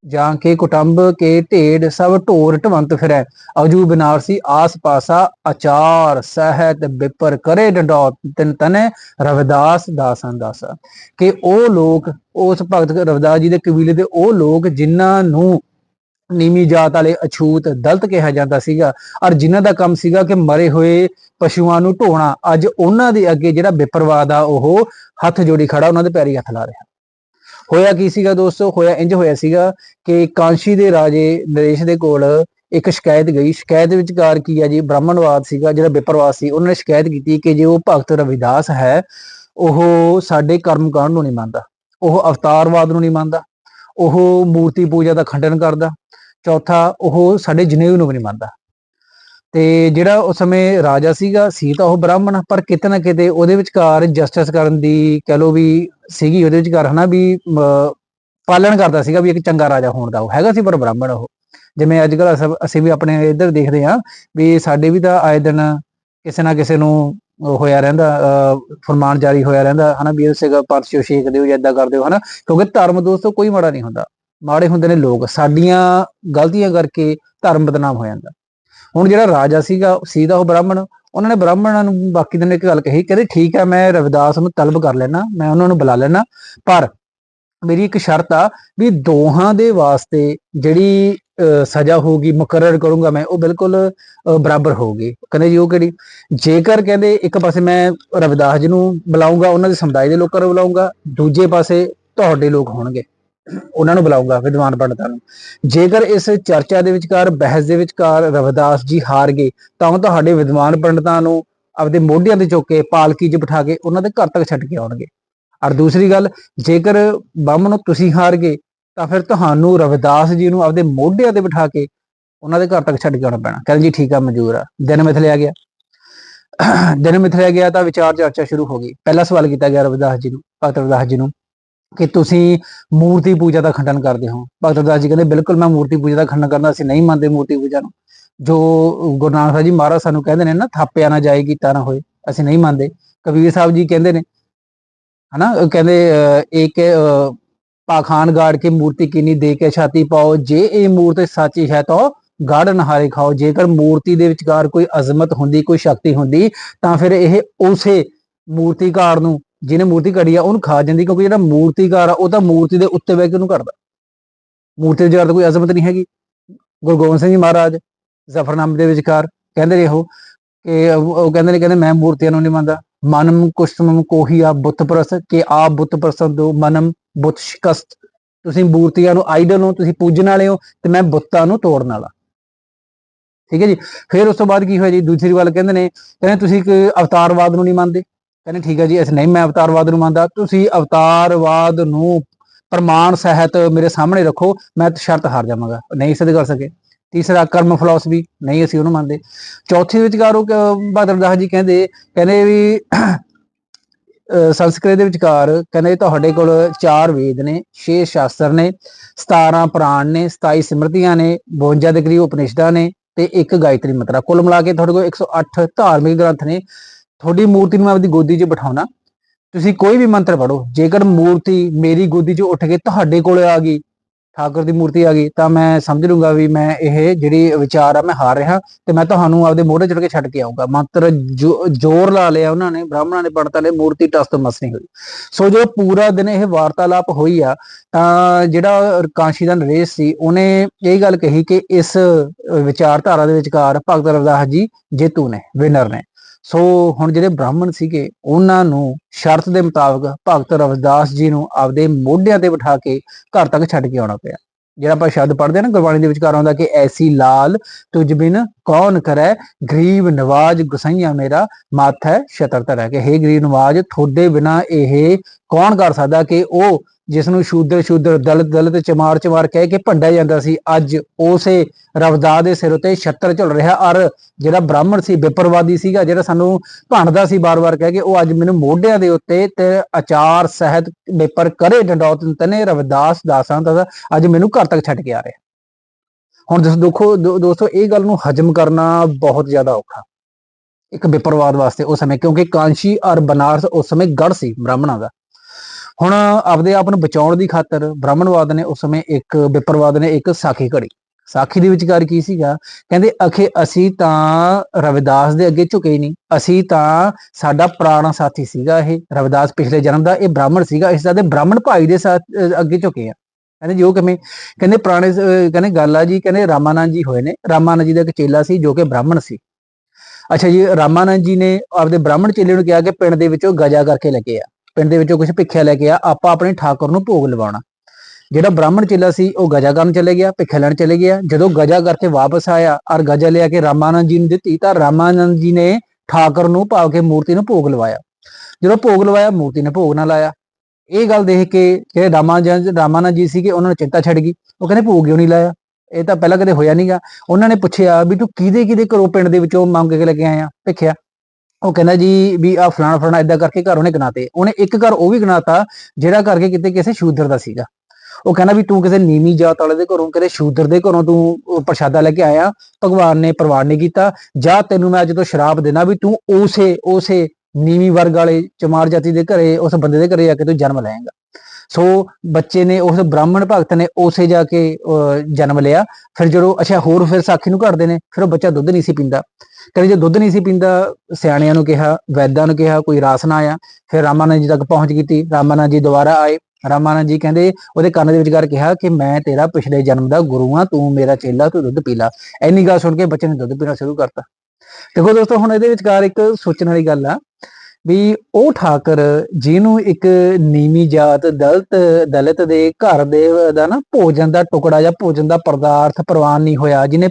ਜਾਂ ਕੇ ਕੁਟੰਬ, ਕੇ ਢੇਡ, ਸਭ ਢੋਰ ਢਵੰਤ ਫਿਰੈ। ਅਜੂ ਬਨਾਰਸੀ ਆਸ ਪਾਸਾ ਅਚਾਰ ਸਹਿਤ ਬਿਪਰ ਕਰੇ ਡੰਡੋ ਤਿੰਨ ਤਨੇ ਰਵਿਦਾਸ ਦਾਸਨ ਦਾਸਾ। ਕਿ ਉਹ ਲੋਕ, ਉਸ ਭਗਤ ਰਵਿਦਾਸ ਜੀ ਦੇ ਕਬੀਲੇ ਦੇ ਉਹ ਲੋਕ ਜਿਨ੍ਹਾਂ ਨੂੰ ਨੀਵੀਂ ਜਾਤ ਵਾਲੇ ਅਛੂਤ ਦਲਤ ਕਿਹਾ ਜਾਂਦਾ ਸੀਗਾ। ਔਰ ਜਿਨ੍ਹਾਂ ਦਾ ਕੰਮ ਸੀਗਾ ਕਿ ਮਰੇ ਹੋਏ ਪਸ਼ੂਆਂ ਨੂੰ ਢੋਣਾ, ਅੱਜ ਉਹਨਾਂ ਦੇ ਅੱਗੇ ਜਿਹੜਾ ਵਿਪਰਵਾਦ ਆ, ਉਹ ਹੱਥ ਜੋੜੀ ਖੜਾ ਉਹਨਾਂ ਦੇ ਪੈਰੀ ਹੱਥ ਲਾ ਰਿਹਾ। ਹੋਇਆ ਕੀ ਸੀਗਾ ਦੋਸਤੋ? ਹੋਇਆ ਇੰਜ ਹੋਇਆ ਸੀਗਾ ਕਿ ਕਾਂਸ਼ੀ ਦੇ ਰਾਜੇ ਨਰੇਸ਼ ਦੇ ਕੋਲ ਇੱਕ ਸ਼ਿਕਾਇਤ ਗਈ। ਸ਼ਿਕਾਇਤ ਵਿਚਕਾਰ ਕੀ ਆ ਜੀ? ਬ੍ਰਾਹਮਣਵਾਦ ਸੀਗਾ, ਜਿਹੜਾ ਵਿਪਰਵਾਦ ਸੀ, ਉਹਨਾਂ ਨੇ ਸ਼ਿਕਾਇਤ ਕੀਤੀ ਕਿ ਜੇ ਉਹ ਭਗਤ ਰਵਿਦਾਸ ਹੈ, ਉਹ ਸਾਡੇ ਕਰਮ ਕਾਂਡ ਨੂੰ ਨਹੀਂ ਮੰਨਦਾ। ਉਹ ਅਵਤਾਰਵਾਦ ਨੂੰ ਨਹੀਂ ਮੰਨਦਾ। ਉਹ ਮੂਰਤੀ ਪੂਜਾ ਦਾ ਖੰਡਨ ਕਰਦਾ। ਚੌਥਾ ਉਹ ਸਾਡੇ ਜਨੇਊ ਨੂੰ ਵੀ ਨਹੀਂ ਮੰਨਦਾ। ਤੇ ਜਿਹੜਾ ਉਸ ਸਮੇਂ ਰਾਜਾ ਸੀਗਾ ਸੀ ਤਾਂ ਉਹ ਬ੍ਰਾਹਮਣ ਪਰ ਕਿਤੇ ਨਾ ਕਿਤੇ ਉਹਦੇ ਵਿਚਕਾਰ ਜਸਟਿਸ ਕਰਨ ਦੀ ਕਹ ਲੋ ਵੀ ਸੀਗੀ ਉਹਦੇ ਵਿਚਕਾਰ ਹਨਾ ਵੀ ਅਮ, ਪਾਲਣ ਕਰਦਾ ਸੀਗਾ ਵੀ ਇੱਕ ਚੰਗਾ ਰਾਜਾ ਹੋਣ ਦਾ ਉਹ ਹੈਗਾ ਸੀ ਪਰ ਬ੍ਰਾਹਮਣ ਉਹ। ਜਿਵੇਂ ਅੱਜ ਕੱਲ ਅਸੀਂ ਵੀ ਆਪਣੇ ਇੱਧਰ ਦੇਖਦੇ ਹਾਂ ਵੀ ਸਾਡੇ ਵੀ ਤਾਂ ਆਏ ਦਿਨ ਕਿਸੇ ਨਾ ਕਿਸੇ ਨੂੰ ਹੋਇਆ ਰਹਿੰਦਾ ਅਹ, ਫਰਮਾਨ ਜਾਰੀ ਹੋਇਆ ਰਹਿੰਦਾ ਹਨਾ ਵੀ ਉਸੇ ਪਰਚੋ ਸ਼ੇਕ ਦਿਓ ਜਾਂ ਏਦਾਂ ਕਰ ਦਿਓ ਹਨਾ ਕਿਉਂਕਿ ਧਰਮ ਦੋਸਤੋ ਕੋਈ ਮਾੜਾ ਨਹੀਂ ਹੁੰਦਾ। ਮਾੜੇ ਹੁੰਦੇ ਨੇ ਲੋਕ। ਸਾਡੀਆਂ ਗਲਤੀਆਂ ਕਰਕੇ ਧਰਮ ਬਦਨਾਮ ਹੋ ਜਾਂਦਾ। ਹੁਣ ਜਿਹੜਾ ਰਾਜਾ ਸੀਗਾ ਸੀ ਦਾ ਉਹ ਬ੍ਰਾਹਮਣ। ਉਹਨਾਂ ਨੇ ਬ੍ਰਾਹਮਣਾਂ ਨੂੰ ਬਾਕੀ ਦਿਨ ਇੱਕ ਗੱਲ ਕਹੀ ਕਹਿੰਦੇ ਠੀਕ ਹੈ ਮੈਂ ਰਵਿਦਾਸ ਨੂੰ ਤਲਬ ਕਰ ਲੈਣਾ ਮੈਂ ਉਹਨਾਂ ਨੂੰ ਬੁਲਾ ਲੈਣਾ ਪਰ ਮੇਰੀ ਇੱਕ ਸ਼ਰਤ ਆ ਵੀ ਦੋਹਾਂ ਦੇ ਵਾਸਤੇ ਜਿਹੜੀ ਸਜ਼ਾ ਹੋਊਗੀ, ਮੁਕਰਰ ਕਰੂੰਗਾ ਮੈਂ, ਉਹ ਬਿਲਕੁਲ ਬਰਾਬਰ ਹੋਊਗੀ। ਕਹਿੰਦੇ ਜੀ ਉਹ ਕਿਹੜੀ? ਜੇਕਰ ਕਹਿੰਦੇ ਇੱਕ ਪਾਸੇ ਮੈਂ ਰਵਿਦਾਸ ਜੀ ਨੂੰ ਬੁਲਾਉਂਗਾ ਉਹਨਾਂ ਦੇ ਸਮੁਦਾਇ ਦੇ ਲੋਕਾਂ ਨੂੰ ਬੁਲਾਉਂਗਾ ਦੂਜੇ ਪਾਸੇ ਤੁਹਾਡੇ ਲੋਕ ਹੋਣਗੇ, ਉਹਨਾਂ ਨੂੰ ਬੁਲਾਉਂਗਾ ਵਿਦਵਾਨ ਪੰਡਤਾਂ ਨੂੰ। ਜੇਕਰ ਇਸ ਚਰਚਾ ਦੇ ਵਿਚਕਾਰ, ਬਹਿਸ ਦੇ ਵਿਚਕਾਰ ਰਵਿਦਾਸ ਜੀ ਹਾਰ ਗਏ, ਤਾਂ ਉਹ ਤੁਹਾਡੇ ਵਿਦਵਾਨ ਪੰਡਤਾਂ ਨੂੰ ਆਪਦੇ ਮੋਢਿਆਂ ਤੇ ਚੁੱਕ ਕੇ ਪਾਲਕੀ 'ਚ ਬਿਠਾ ਕੇ ਉਹਨਾਂ ਦੇ ਘਰ ਤੱਕ ਛੱਡ ਕੇ ਆਉਣਗੇ। ਔਰ ਦੂਸਰੀ ਗੱਲ, ਜੇਕਰ ਬੰਮ ਨੂੰ ਤੁਸੀਂ ਹਾਰ ਗਏ ਤਾਂ ਫਿਰ ਤੁਹਾਨੂੰ ਰਵਿਦਾਸ ਜੀ ਨੂੰ ਆਪਦੇ ਮੋਢਿਆਂ ਤੇ ਬਿਠਾ ਕੇ ਉਹਨਾਂ ਦੇ ਘਰ ਤੱਕ ਛੱਡ ਕੇ ਆਉਣਾ ਪੈਣਾ। ਕਹਿੰਦੇ ਜੀ ਠੀਕ ਆ ਮਨਜ਼ੂਰ ਆ। ਦਿਨ ਮਿਥ ਗਿਆ। ਦਿਨ ਮਿਥਲਿਆ ਗਿਆ ਤਾਂ ਵਿਚਾਰ ਚਰਚਾ ਸ਼ੁਰੂ ਹੋ ਗਈ। ਪਹਿਲਾ ਸਵਾਲ ਕੀਤਾ ਗਿਆ ਰਵਿਦਾਸ ਜੀ ਨੂੰ ਭਗਤ ਰਵਿਦਾਸ ਜੀ ਨੂੰ ਕਿ ਤੁਸੀਂ ਮੂਰਤੀ ਪੂਜਾ ਦਾ ਖੰਡਨ ਕਰਦੇ ਹੋ। ਭਗਤ ਰਵਿਦਾਸ ਜੀ ਕਹਿੰਦੇ ਬਿਲਕੁਲ ਮੈਂ ਮੂਰਤੀ ਪੂਜਾ ਦਾ ਖੰਡਨ ਕਰਨਾ ਅਸੀਂ ਨਹੀਂ ਮੰਨਦੇ ਮੂਰਤੀ ਪੂਜਾ ਨੂੰ। ਜੋ ਗੁਰੂ ਨਾਨਕ ਸਾਹਿਬ ਜੀ ਮਹਾਰਾਜ ਸਾਨੂੰ ਕਹਿੰਦੇ ਨੇ ਨਾ ਥਾਪਿਆ ਨਾ ਜਾਏ ਕੀਤਾ ਨਾ ਹੋਏ ਅਸੀਂ ਨਹੀਂ ਮੰਨਦੇ। ਕਬੀਰ ਸਾਹਿਬ ਜੀ ਕਹਿੰਦੇ ਨੇ ਹਨਾ ਕਹਿੰਦੇ ਅਹ, ਇੱਕ ਅਹ, ਪਾਖਾਨ ਗਾੜ ਕੇ ਮੂਰਤੀ ਕਿੰਨੀ ਦੇ ਕੇ ਛਾਤੀ ਪਾਓ ਜੇ ਇਹ ਮੂਰਤ ਸੱਚੀ ਹੈ ਤਾਂ ਗਾੜ ਨਹਾਰੇ ਖਾਓ। ਜੇਕਰ ਮੂਰਤੀ ਦੇ ਵਿਚਕਾਰ ਕੋਈ ਅਜ਼ਮਤ ਹੁੰਦੀ ਕੋਈ ਸ਼ਕਤੀ ਹੁੰਦੀ ਤਾਂ ਫਿਰ ਇਹ ਉਸੇ ਮੂਰਤੀਕਾਰ ਨੂੰ ਜਿਹਨੇ ਮੂਰਤੀ ਘੜੀ ਆ ਉਹਨੂੰ ਖਾ ਜਾਂਦੀ ਕਿਉਂਕਿ ਜਿਹੜਾ ਮੂਰਤੀਕਾਰ ਆ ਉਹ ਤਾਂ ਮੂਰਤੀ ਦੇ ਉੱਤੇ ਬਹਿ ਕੇ ਉਹਨੂੰ ਘੜਦਾ। ਮੂਰਤੀ ਦੇ ਵਿਚਕਾਰ ਕੋਈ ਅਜ਼ਮਤ ਨਹੀਂ ਹੈਗੀ। ਗੁਰੂ ਗੋਬਿੰਦ ਸਿੰਘ ਜੀ ਮਹਾਰਾਜ ਜ਼ਫਰਨਾਮੇ ਦੇ ਵਿਚਕਾਰ ਕਹਿੰਦੇ ਰਹੇ ਉਹ ਕਿ ਉਹ ਕਹਿੰਦੇ ਨੇ ਕਹਿੰਦੇ ਮੈਂ ਮੂਰਤੀਆਂ ਨੂੰ ਨਹੀਂ ਮੰਨਦਾ। ਮਨਮ ਕੁਸ਼ਤਮ ਕੋਹੀਆ ਬੁੱਤ ਪ੍ਰਸ ਕਿ ਆਪ ਬੁੱਤ ਪ੍ਰਸੰਦੋ ਮਨਮ ਬੁੱਤ ਸ਼ਿਕਸਤ। ਤੁਸੀਂ ਮੂਰਤੀਆਂ ਨੂੰ ਆਈਡਲ ਹੋ, ਤੁਸੀਂ ਪੂਜਣ ਵਾਲੇ ਹੋ, ਤੇ ਮੈਂ ਬੁੱਤਾਂ ਨੂੰ ਤੋੜਨ ਵਾਲਾ। ਠੀਕ ਹੈ ਜੀ? ਫਿਰ ਉਸ ਤੋਂ ਬਾਅਦ ਕੀ ਹੋਇਆ ਜੀ? ਦੂਸਰੀ ਗੱਲ ਕਹਿੰਦੇ ਨੇ, ਕਹਿੰਦੇ ਤੁਸੀਂ ਇੱਕ ਅਵਤਾਰਵਾਦ ਨੂੰ ਨਹੀਂ ਮੰਨਦੇ? ਕਹਿੰਦੇ ਠੀਕ ਹੈ ਜੀ, ਅਸੀਂ ਨਹੀਂ, ਮੈਂ ਅਵਤਾਰਵਾਦ ਨੂੰ ਮੰਨਦਾ। ਤੁਸੀਂ ਅਵਤਾਰਵਾਦ ਨੂੰ ਪ੍ਰਮਾਣ ਸਹਿਤ ਮੇਰੇ ਸਾਹਮਣੇ ਰੱਖੋ, ਮੈਂ ਸ਼ਰਤ ਹਾਰ ਜਾਵਾਂਗਾ। ਨਹੀਂ ਸਿੱਧ ਕਰ ਸਕੇ। ਤੀਸਰਾ ਕਰਮ ਫਿਲਾਸਫੀ ਨਹੀਂ ਅਸੀਂ ਉਹਨੂੰ ਮੰਨਦੇ। ਚੌਥੀ ਵਿਚਕਾਰ ਉਹ ਬਹਾਦਰ ਦਾਸ ਜੀ ਕਹਿੰਦੇ ਕਹਿੰਦੇ ਵੀ, ਅਹ ਸੰਸਕ੍ਰਿਤ ਦੇ ਵਿਚਕਾਰ ਕਹਿੰਦੇ ਤੁਹਾਡੇ ਕੋਲ ਚਾਰ ਵੇਦ ਨੇ, ਛੇ ਸ਼ਾਸਤਰ ਨੇ 17 ਪੁਰਾਣ ਨੇ 27 ਸਿਮਰਤੀਆਂ ਨੇ 52 ਦੇ ਕਰੀਬ ਉਪਨਿਸ਼ਦਾਂ ਨੇ ਤੇ ਇੱਕ ਗਾਇਤਰੀ ਮੰਤਰਾ। ਕੁੱਲ ਮਿਲਾ ਕੇ ਤੁਹਾਡੇ ਕੋਲ 108 ਧਾਰਮਿਕ ਗ੍ਰੰਥ ਨੇ। ਤੁਹਾਡੀ ਮੂਰਤੀ ਨੂੰ ਮੈਂ ਆਪਣੀ ਗੋਦੀ 'ਚ ਬਿਠਾਉਣਾ। ਤੁਸੀਂ ਕੋਈ ਵੀ ਮੰਤਰ ਪੜੋ ਜੇਕਰ ਮੂਰਤੀ ਮੇਰੀ ਗੋਦੀ 'ਚ ਉੱਠ ਕੇ ਤੁਹਾਡੇ ਕੋਲ ਆ ਗਈ ਠਾਕੁਰ ਦੀ ਮੂਰਤੀ ਆ ਗਈ, ਤਾਂ ਮੈਂ ਸਮਝ ਲੂੰਗਾ ਵੀ ਮੈਂ ਇਹ ਜਿਹੜੀ ਵਿਚਾਰ ਆ ਮੈਂ ਹਾਰ ਰਿਹਾ ਤੇ ਮੈਂ ਤੁਹਾਨੂੰ ਆਪਦੇ ਮੋਢੇ ਚੜ ਕੇ ਛੱਡ ਕੇ ਆਉਂਗਾ ਮੰਤਰ ਜੋ- ਜ਼ੋਰ ਲਾ ਲਿਆ ਉਹਨਾਂ ਨੇ, ਬ੍ਰਾਹਮਣਾਂ ਨੇ ਪੰਡਤਾਂ ਨੇ ਮੂਰਤੀ ਟਸਤ ਤੋਂ ਮਸ ਨਹੀਂ ਹੋਈ। ਸੋ ਜੋ ਪੂਰਾ ਦਿਨ ਇਹ ਵਾਰਤਾਲਾਪ ਹੋਈ ਆ, ਤਾਂ ਜਿਹੜਾ ਕਾਂਸ਼ੀ ਦਾ ਨਰੇਸ਼ ਸੀ, ਉਹਨੇ ਇਹ ਗੱਲ ਕਹੀ ਕਿ ਇਸ ਵਿਚਾਰਧਾਰਾ ਦੇ ਵਿਚਕਾਰ ਭਗਤ ਰਵਦਾਸ ਜੀ ਜੇਤੂ ਨੇ ਵਿਨਰ ਨੇ। ਸੋ ਹੁਣ ਜਿਹੜੇ ਬ੍ਰਾਹਮਣ ਸੀਗੇ, ਉਹਨਾਂ ਨੂੰ ਸ਼ਰਤ ਦੇ ਮੁਤਾਬਕ ਭਗਤ ਰਵਿਦਾਸ ਜੀ ਨੂੰ ਆਪਦੇ ਮੋਢਿਆਂ ਤੇ ਬਿਠਾ ਕੇ ਘਰ ਤੱਕ ਛੱਡ ਕੇ ਆਉਣਾ ਪਿਆ। ਜਿਹੜਾ ਆਪਾਂ ਸ਼ਬਦ ਪੜ੍ਹਦੇ ਆ ਨਾ ਗੁਰਬਾਣੀ ਦੇ ਵਿਚਕਾਰ ਆਉਂਦਾ ਕਿ ਐਸੀ ਲਾਲ ਤੁਝ ਬਿਨ ਕੌਣ ਕਰੈ, ਗਰੀਬ ਨਵਾਜ ਗੁਸਈਆ ਮੇਰਾ, ਮੱਥ ਹੈ ਸ਼ਤਰ ਛਤਰ ਹੈ ਕਿ ਹੇ ਗਰੀਬ ਨਵਾਜ, ਤੁਹਾਡੇ ਬਿਨਾ ਇਹ ਕੌਣ ਕਰ ਸਕਦਾ ਕਿ ਉਹ ਜਿਸ ਨੂੰ ਸ਼ੂਦਰ ਸ਼ੂਦਰ ਦਲਤ ਦਲਿਤ ਚਮਾਰ ਚਮਾਰ ਕਹਿ ਕੇ ਭੰਡਿਆ ਜਾਂਦਾ ਸੀ, ਅੱਜ ਉਸੇ ਰਵਦਾਸ ਦੇ ਸਿਰ ਉਤੇ ਛੱਤਰ ਝੁਲ ਰਿਹਾ। ਔਰ ਜਿਹੜਾ ਬ੍ਰਾਹਮਣ ਸੀ, ਵਿਪਰਵਾਦੀ ਸੀਗਾ, ਜਿਹੜਾ ਸਾਨੂੰ ਭੰਡਦਾ ਸੀ ਬਾਰ-ਬਾਰ ਕਹਿ ਕੇ, ਉਹ ਅੱਜ ਮੈਨੂੰ ਮੋਢਿਆਂ ਦੇ ਉੱਤੇ ਤੇ ਆਚਾਰ ਸਹਿਤ ਵਿਪਰ ਕਰੇ ਡੰਡੌਤ ਤਨੇ ਰਵਿਦਾਸ ਦਾਸਾਂ ਦਾ ਅੱਜ ਮੈਨੂੰ ਘਰ ਤੱਕ ਛੱਡ ਕੇ ਆ ਰਿਹਾ। ਹੁਣ ਤੁਸੀਂ ਦੇਖੋ, ਦੋ- ਦੋਸਤੋ, ਇਹ ਗੱਲ ਨੂੰ ਹਜਮ ਕਰਨਾ ਬਹੁਤ ਜ਼ਿਆਦਾ ਔਖਾ। ਇੱਕ ਵਿਪਰਵਾਦ ਵਾਸਤੇ ਉਸ ਸਮੇਂ, ਕਿਉਂਕਿ ਕਾਂਸ਼ੀ ਔਰ ਬਨਾਰਸ ਉਸ ਸਮੇਂ ਗੜ ਸੀ ਬ੍ਰਾਹਮਣਾਂ ਦਾ। ਹੁਣ ਆਪਦੇ ਆਪ ਨੂੰ ਬਚਾਉਣ ਦੀ ਖਾਤਰ ਬ੍ਰਾਹਮਣਵਾਦ ਨੇ ਉਸ ਸਮੇਂ ਇੱਕ ਵਿਪਰਵਾਦ ਨੇ ਇੱਕ ਸਾਖੀ ਘੜੀ। ਸਾਖੀ ਦੇ ਵਿਚਕਾਰ ਕੀ ਸੀਗਾ? ਕਹਿੰਦੇ, ਅਖੇ ਅਸੀਂ ਤਾਂ ਰਵਿਦਾਸ ਦੇ ਅੱਗੇ ਝੁਕੇ ਹੀ ਨਹੀਂ ਅਸੀਂ ਤਾਂ ਸਾਡਾ ਪੁਰਾਣਾ ਸਾਥੀ ਸੀਗਾ ਇਹ, ਰਵਿਦਾਸ ਪਿਛਲੇ ਜਨਮ ਦਾ ਇਹ ਬ੍ਰਾਹਮਣ ਸੀਗਾ ਇਸ ਦਾ ਦੇ ਬ੍ਰਾਹਮਣ ਭਾਈ ਦੇ ਸਾਥ ਅੱਗੇ ਝੁਕੇ ਆ। ਕਹਿੰਦੇ ਜੋ ਕਿਵੇਂ? ਕਹਿੰਦੇ ਪੁਰਾਣੇ ਕਹਿੰਦੇ ਗੱਲ ਆ ਜੀ, ਕਹਿੰਦੇ ਰਾਮਾਨੰਦ ਜੀ ਹੋਏ ਨੇ, ਰਾਮਾਨੰਦ ਜੀ ਦਾ ਇੱਕ ਚੇਲਾ ਸੀ ਜੋ ਕਿ ਬ੍ਰਾਹਮਣ ਸੀ। ਅੱਛਾ ਜੀ, ਰਾਮਾਨੰਦ ਜੀ ਨੇ ਆਪਦੇ ਬ੍ਰਾਹਮਣ ਚੇਲੇ ਨੂੰ ਕਿਹਾ ਕਿ ਪਿੰਡ ਦੇ ਵਿੱਚੋਂ ਗਜਾ ਕਰਕੇ ਲੱਗੇ ਆ। ਪਿੰਡ ਦੇ ਵਿੱਚੋਂ ਕੁਝ ਭਿੱਖਿਆ ਲੈ ਕੇ ਆ, ਆਪਾਂ ਆਪਣੇ ਠਾਕੁਰ ਨੂੰ ਭੋਗ ਲਵਾਉਣਾ। ਜਿਹੜਾ ਬ੍ਰਾਹਮਣ ਚੇਲਾ ਸੀ, ਉਹ ਗਜਾ ਕਰਨ ਚਲੇ ਗਿਆ, ਭਿੱਖਿਆ ਲੈਣ ਚਲੇ ਗਿਆ। ਜਦੋਂ ਗਜਾ ਕਰਕੇ ਵਾਪਸ ਆਇਆ, ਔਰ ਗਜਾ ਲਿਆ ਕੇ ਰਾਮਾਨੰਦ ਜੀ ਨੂੰ ਦਿੱਤੀ, ਤਾਂ ਰਾਮਾਨੰਦ ਜੀ ਨੇ ਠਾਕੁਰ ਨੂੰ ਭਾਵ ਕੇ ਮੂਰਤੀ ਨੂੰ ਭੋਗ ਲਵਾਇਆ। ਜਦੋਂ ਭੋਗ ਲਵਾਇਆ, ਮੂਰਤੀ ਨੇ ਭੋਗ ਨਾ ਲਾਇਆ। ਇਹ ਗੱਲ ਦੇਖ ਕੇ ਜਿਹੜੇ ਰਾਮਾਨੰਦ ਰਾਮਾਨੰਦ ਜੀ ਸੀਗੇ, ਉਹਨਾਂ ਨੂੰ ਚਿੰਤਾ ਛੱਡ ਗਈ। ਉਹ ਕਹਿੰਦੇ, ਭੋਗ ਕਿਉਂ ਨਹੀਂ ਲਾਇਆ? ਇਹ ਤਾਂ ਪਹਿਲਾਂ ਕਦੇ ਹੋਇਆ ਨਹੀਂਗਾ ਉਹਨਾਂ ਨੇ ਪੁੱਛਿਆ ਵੀ ਤੂੰ ਕਿਹਦੇ ਕਿਹਦੇ ਘਰੋਂ ਪਿੰਡ ਦੇ ਵਿੱਚੋਂ ਮੰਗ ਕੇ ਲੈ ਕੇ ਆਇਆ, ਭਿੱਖਿਆ? ਉਹ ਕਹਿੰਦਾ ਜੀ ਵੀ ਆ ਫਲਾਣਾ ਫਲਾਣਾ ਇਦਾਂ ਕਰਕੇ ਘਰ ਉਹਨੇ ਗਨਾਤੇ ਉਹਨੇ ਇੱਕ ਘਰ ਉਹ ਵੀ ਗਨਾਤਾ ਜਿਹੜਾ ਕਰਕੇ ਕਿਤੇ ਕਿਸੇ ਸ਼ੂਦਰ ਦਾ ਸੀਗਾ। ਉਹ ਕਹਿੰਦਾ ਵੀ ਤੂੰ ਕਿਸੇ ਨੀਵੀਂ ਜਾਤ ਵਾਲੇ ਦੇ ਘਰੋਂ ਕਿਤੇ ਸ਼ੂਦਰ ਦੇ ਘਰੋਂ ਤੂੰ ਪ੍ਰਸ਼ਾਦਾ ਲੈ ਕੇ ਆਇਆ, ਭਗਵਾਨ ਨੇ ਪ੍ਰਵਾਨ ਨਹੀਂ ਕੀਤਾ। ਜਾਂ ਤੈਨੂੰ ਮੈਂ ਅੱਜ ਤੋਂ ਸ਼ਰਾਪ ਦੇਣਾ ਵੀ ਤੂੰ ਉਸੇ ਉਸੇ ਨੀਵੀਂ ਵਰਗ ਵਾਲੇ ਚਮਾਰ ਜਾਤੀ ਦੇ ਘਰੇ, ਉਸ ਬੰਦੇ ਦੇ ਘਰੇ ਜਾ ਕੇ ਤੂੰ ਜਨਮ ਲਏਂਗਾ। ਸੋ ਬੱਚੇ ਨੇ ਉਸ ਬ੍ਰਾਹਮਣ ਭਗਤ ਨੇ ਉਸੇ ਜਾ ਕੇ ਅਹ, ਜਨਮ ਲਿਆ। ਫਿਰ ਜਦੋਂ ਅੱਛਾ ਹੋਰ ਫਿਰ ਸਾਖੀ ਨੂੰ ਘੜਦੇ ਨੇ ਫਿਰ ਉਹ ਬੱਚਾ ਦੁੱਧ ਨਹੀਂ ਸੀ ਪੀਂਦਾ। ਕਹਿੰਦੇ ਜੇ ਦੁੱਧ ਨਹੀਂ ਸੀ ਪੀਂਦਾ ਸਿਆਣਿਆਂ ਨੂੰ ਕਿਹਾ ਵੈਦਾਂ ਨੂੰ ਕਿਹਾ ਕੋਈ ਰਾਸ ਨਾ ਆਇਆ। ਫਿਰ ਰਾਮਾਨੰਦ ਜੀ ਤੱਕ ਪਹੁੰਚ ਕੀਤੀ। ਰਾਮਾਨੰਦ ਜੀ ਦੁਬਾਰਾ ਆਏ। ਰਾਮਾਨੰਦ ਜੀ ਕਹਿੰਦੇ ਉਹਦੇ ਕੰਨ ਦੇ ਵਿਚਕਾਰ ਕਿਹਾ ਕਿ ਮੈਂ ਤੇਰਾ ਪਿਛਲੇ ਜਨਮ ਦਾ ਗੁਰੂ ਆ ਤੂੰ ਮੇਰਾ ਚੇਲਾ ਤੂੰ ਦੁੱਧ ਪੀ ਲਾ। ਇੰਨੀ ਗੱਲ ਸੁਣ ਕੇ ਬੱਚੇ ਨੇ ਦੁੱਧ ਪੀਣਾ ਸ਼ੁਰੂ ਕਰਤਾ। ਦੇਖੋ ਦੋਸਤੋ ਹੁਣ ਇਹਦੇ ਵਿਚਕਾਰ ਇੱਕ ਸੋਚਣ ਵਾਲੀ ਗੱਲ ਆ। ਵੀ ਉਹ ਠਾਕਰ ਜਿਹਨੂੰ ਇੱਕ ਨੀਵੀਂ ਜਾਤ ਦਲਤ ਦਲਿਤ ਦੇ ਘਰ ਦੇ ਦਾ ਨਾ ਭੋਜਨ ਦਾ ਟੁਕੜਾ ਜਾਂ ਭੋਜਨ ਦਾ ਪਦਾਰਥ ਪ੍ਰਵਾਨ ਨਹੀਂ ਹੋਇਆ ਜਿਹਨੇ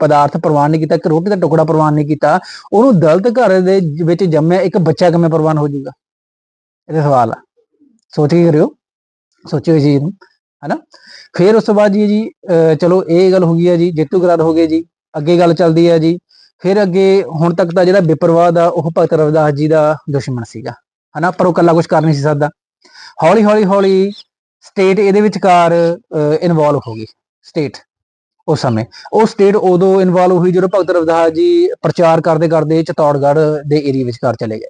ਪਦਾਰਥ ਪ੍ਰਵਾਨ ਨਹੀਂ ਕੀਤਾ ਕਿ ਰੋਟੀ ਦਾ ਟੁਕੜਾ ਪ੍ਰਵਾਨ ਨਹੀਂ ਕੀਤਾ ਉਹਨੂੰ ਦਲਤ ਘਰ ਦੇ ਵਿੱਚ ਜੰਮਿਆ ਇੱਕ ਬੱਚਾ ਕਿਵੇਂ ਪ੍ਰਵਾਨ ਹੋ ਜਾਊਗਾ? ਇਹਦਾ ਸਵਾਲ ਆ। ਸੋਚ ਕੇ ਕਰਿਓ। ਸੋਚਿਓ ਜੀ ਇਹਨੂੰ ਹਨਾ? ਫਿਰ ਉਸ ਤੋਂ ਬਾਅਦ ਜੀ ਜੀ ਅਹ, ਚਲੋ ਇਹ ਗੱਲ ਹੋ ਗਈ ਹੈ ਜੀ ਜੇਤੂ ਗਰਾਦ ਹੋ ਗਏ ਜੀ ਅੱਗੇ ਗੱਲ ਚੱਲਦੀ ਹੈ ਜੀ। ਫਿਰ ਅੱਗੇ ਹੁਣ ਤੱਕ ਤਾਂ ਜਿਹੜਾ ਵਿਪਰਵਾਦ ਆ, ਉਹ ਭਗਤ ਰਵਿਦਾਸ ਜੀ ਦਾ ਦੁਸ਼ਮਣ ਸੀਗਾ। ਹਨਾ? ਪਰ ਉਹ ਇਕੱਲਾ ਕੁਝ ਕਰ ਨਹੀਂ ਸੀ ਸਕਦਾ। ਹੌਲੀ ਹੌਲੀ ਹੌਲੀ ਸਟੇਟ ਇਹਦੇ ਵਿਚਕਾਰ ਇਨਵੋਲਵ ਹੋ ਗਈ। ਸਟੇਟ ਉਸ ਸਮੇਂ। ਉਹ ਸਟੇਟ ਉਦੋਂ ਇਨਵੋਲਵ ਹੋਈ ਜਦੋਂ ਭਗਤ ਰਵਿਦਾਸ ਜੀ ਪ੍ਰਚਾਰ ਕਰਦੇ ਕਰਦੇ ਚਤੌੜਗੜ੍ਹ ਦੇ ਏਰੀਆ ਵਿਚਕਾਰ ਚਲੇ ਗਏ।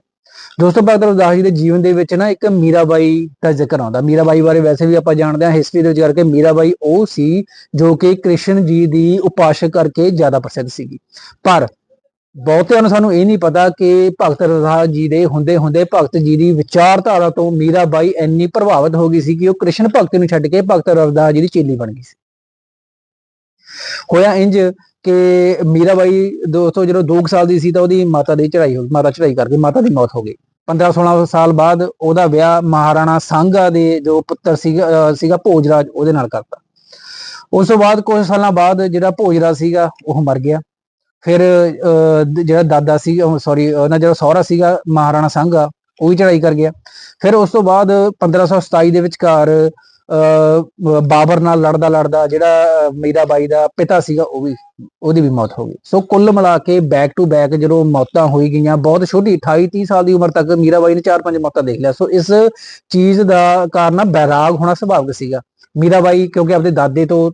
ਦੋਸਤੋ ਭਗਤ ਰਵਿਦਾਸ ਜੀ ਦੇ ਜੀਵਨ ਦੇ ਵਿੱਚ ਨਾ ਇੱਕ ਮੀਰਾਬਾਈ ਦਾ ਜ਼ਿਕਰ ਆਉਂਦਾ। ਮੀਰਾਬਾਈ ਬਾਰੇ ਵੈਸੇ ਵੀ ਆਪਾਂ ਜਾਣਦੇ ਹਾਂ ਹਿਸਟਰੀ ਦੇ ਵਿੱਚ ਕਰਕੇ ਮੀਰਾਬਾਈ ਉਹ ਸੀ ਜੋ ਕਿ ਕ੍ਰਿਸ਼ਨ ਜੀ ਦੀ ਉਪਾਸ਼ਕ ਕਰਕੇ ਜ਼ਿਆਦਾ ਪ੍ਰਸਿੱਧ ਸੀਗੀ। ਪਰ ਬਹੁਤਿਆਂ ਨੂੰ ਸਾਨੂੰ ਇਹ ਨਹੀਂ ਪਤਾ ਕਿ ਭਗਤ ਰਵਿਦਾਸ ਜੀ ਦੇ ਹੁੰਦੇ ਹੁੰਦੇ ਭਗਤ ਜੀ ਦੀ ਵਿਚਾਰਧਾਰਾ ਤੋਂ ਮੀਰਾਬਾਈ ਇੰਨੀ ਪ੍ਰਭਾਵਿਤ ਹੋ ਗਈ ਸੀ ਕਿ ਉਹ ਕ੍ਰਿਸ਼ਨ ਭਗਤ ਨੂੰ ਛੱਡ ਕੇ ਭਗਤ ਰਵਿਦਾਸ ਜੀ ਦੀ ਚੇਲੀ ਬਣ ਗਈ ਸੀ। ਹੋਇਆ ਇੰਜ ਕਿ ਮੀਰਾਬਾਈ ਦੋਸਤੋ ਜਦੋਂ 2 ਸਾਲ ਦੀ ਸੀ ਤਾਂ ਉਹਦੀ ਮਾਤਾ ਦੀ ਚੜਾਈ ਹੋ ਗਈ, ਮਾਤਾ ਚੜਾਈ ਕਰਕੇ ਮਾਤਾ ਦੀ ਮੌਤ ਹੋ ਗਈ। 15 16 ਸਾਲ ਬਾਅਦ ਉਹਦਾ ਵਿਆਹ ਮਹਾਰਾਣਾ ਸਾਂਗਾ ਦੇ ਜੋ ਪੁੱਤਰ ਸੀਗਾ ਅਹ ਸੀਗਾ ਭੋਜਰਾਜ ਉਹਦੇ ਨਾਲ ਕਰਤਾ। ਉਸ ਤੋਂ ਬਾਅਦ ਕੁਝ ਸਾਲਾਂ ਬਾਅਦ ਜਿਹੜਾ ਭੋਜਰਾਜ ਸੀਗਾ ਉਹ ਮਰ ਗਿਆ। ਫਿਰ ਅਹ, ਜਿਹੜਾ ਦਾਦਾ ਸੀ ਸੌਰੀ ਉਹਨਾਂ ਜਿਹੜਾ ਸਹੁਰਾ ਸੀਗਾ ਮਹਾਰਾਣਾ ਸਾਂਗਾ ਉਹ ਵੀ ਚੜਾਈ ਕਰ ਗਿਆ। ਫਿਰ ਉਸ ਤੋਂ ਬਾਅਦ 1527 ਦੇ ਵਿਚਕਾਰ ਬਾਬਰ ਨਾਲ ਲੜਦਾ ਲੜਦਾ ਜਿਹੜਾ ਅਹ, ਮੀਰਾਬਾਈ ਦਾ ਪਿਤਾ ਸੀਗਾ ਉਹ ਵੀ ਉਹਦੀ ਵੀ ਮੌਤ ਹੋ ਗਈ। ਸੋ ਕੁੱਲ ਮਿਲਾ ਕੇ ਬੈਕ ਟੂ ਬੈਕ ਜਦੋਂ ਮੌਤਾਂ ਹੋਈ ਗਈਆਂ ਬਹੁਤ ਛੋਟੀ 28 30 ਸਾਲ ਦੀ ਉਮਰ ਤੱਕ ਮੀਰਾਬਾਈ ਨੇ ਚਾਰ ਪੰਜ ਮੌਤਾਂ ਦੇਖ ਲਿਆ। ਸੋ ਇਸ ਚੀਜ਼ ਦਾ ਕਾਰਨ ਬੈਰਾਗ ਹੋਣਾ ਸੁਭਾਵਿਕ ਸੀਗਾ। ਮੀਰਾਬਾਈ ਕਿਉਂਕਿ ਆਪਣੇ ਦਾਦੇ ਤੋਂ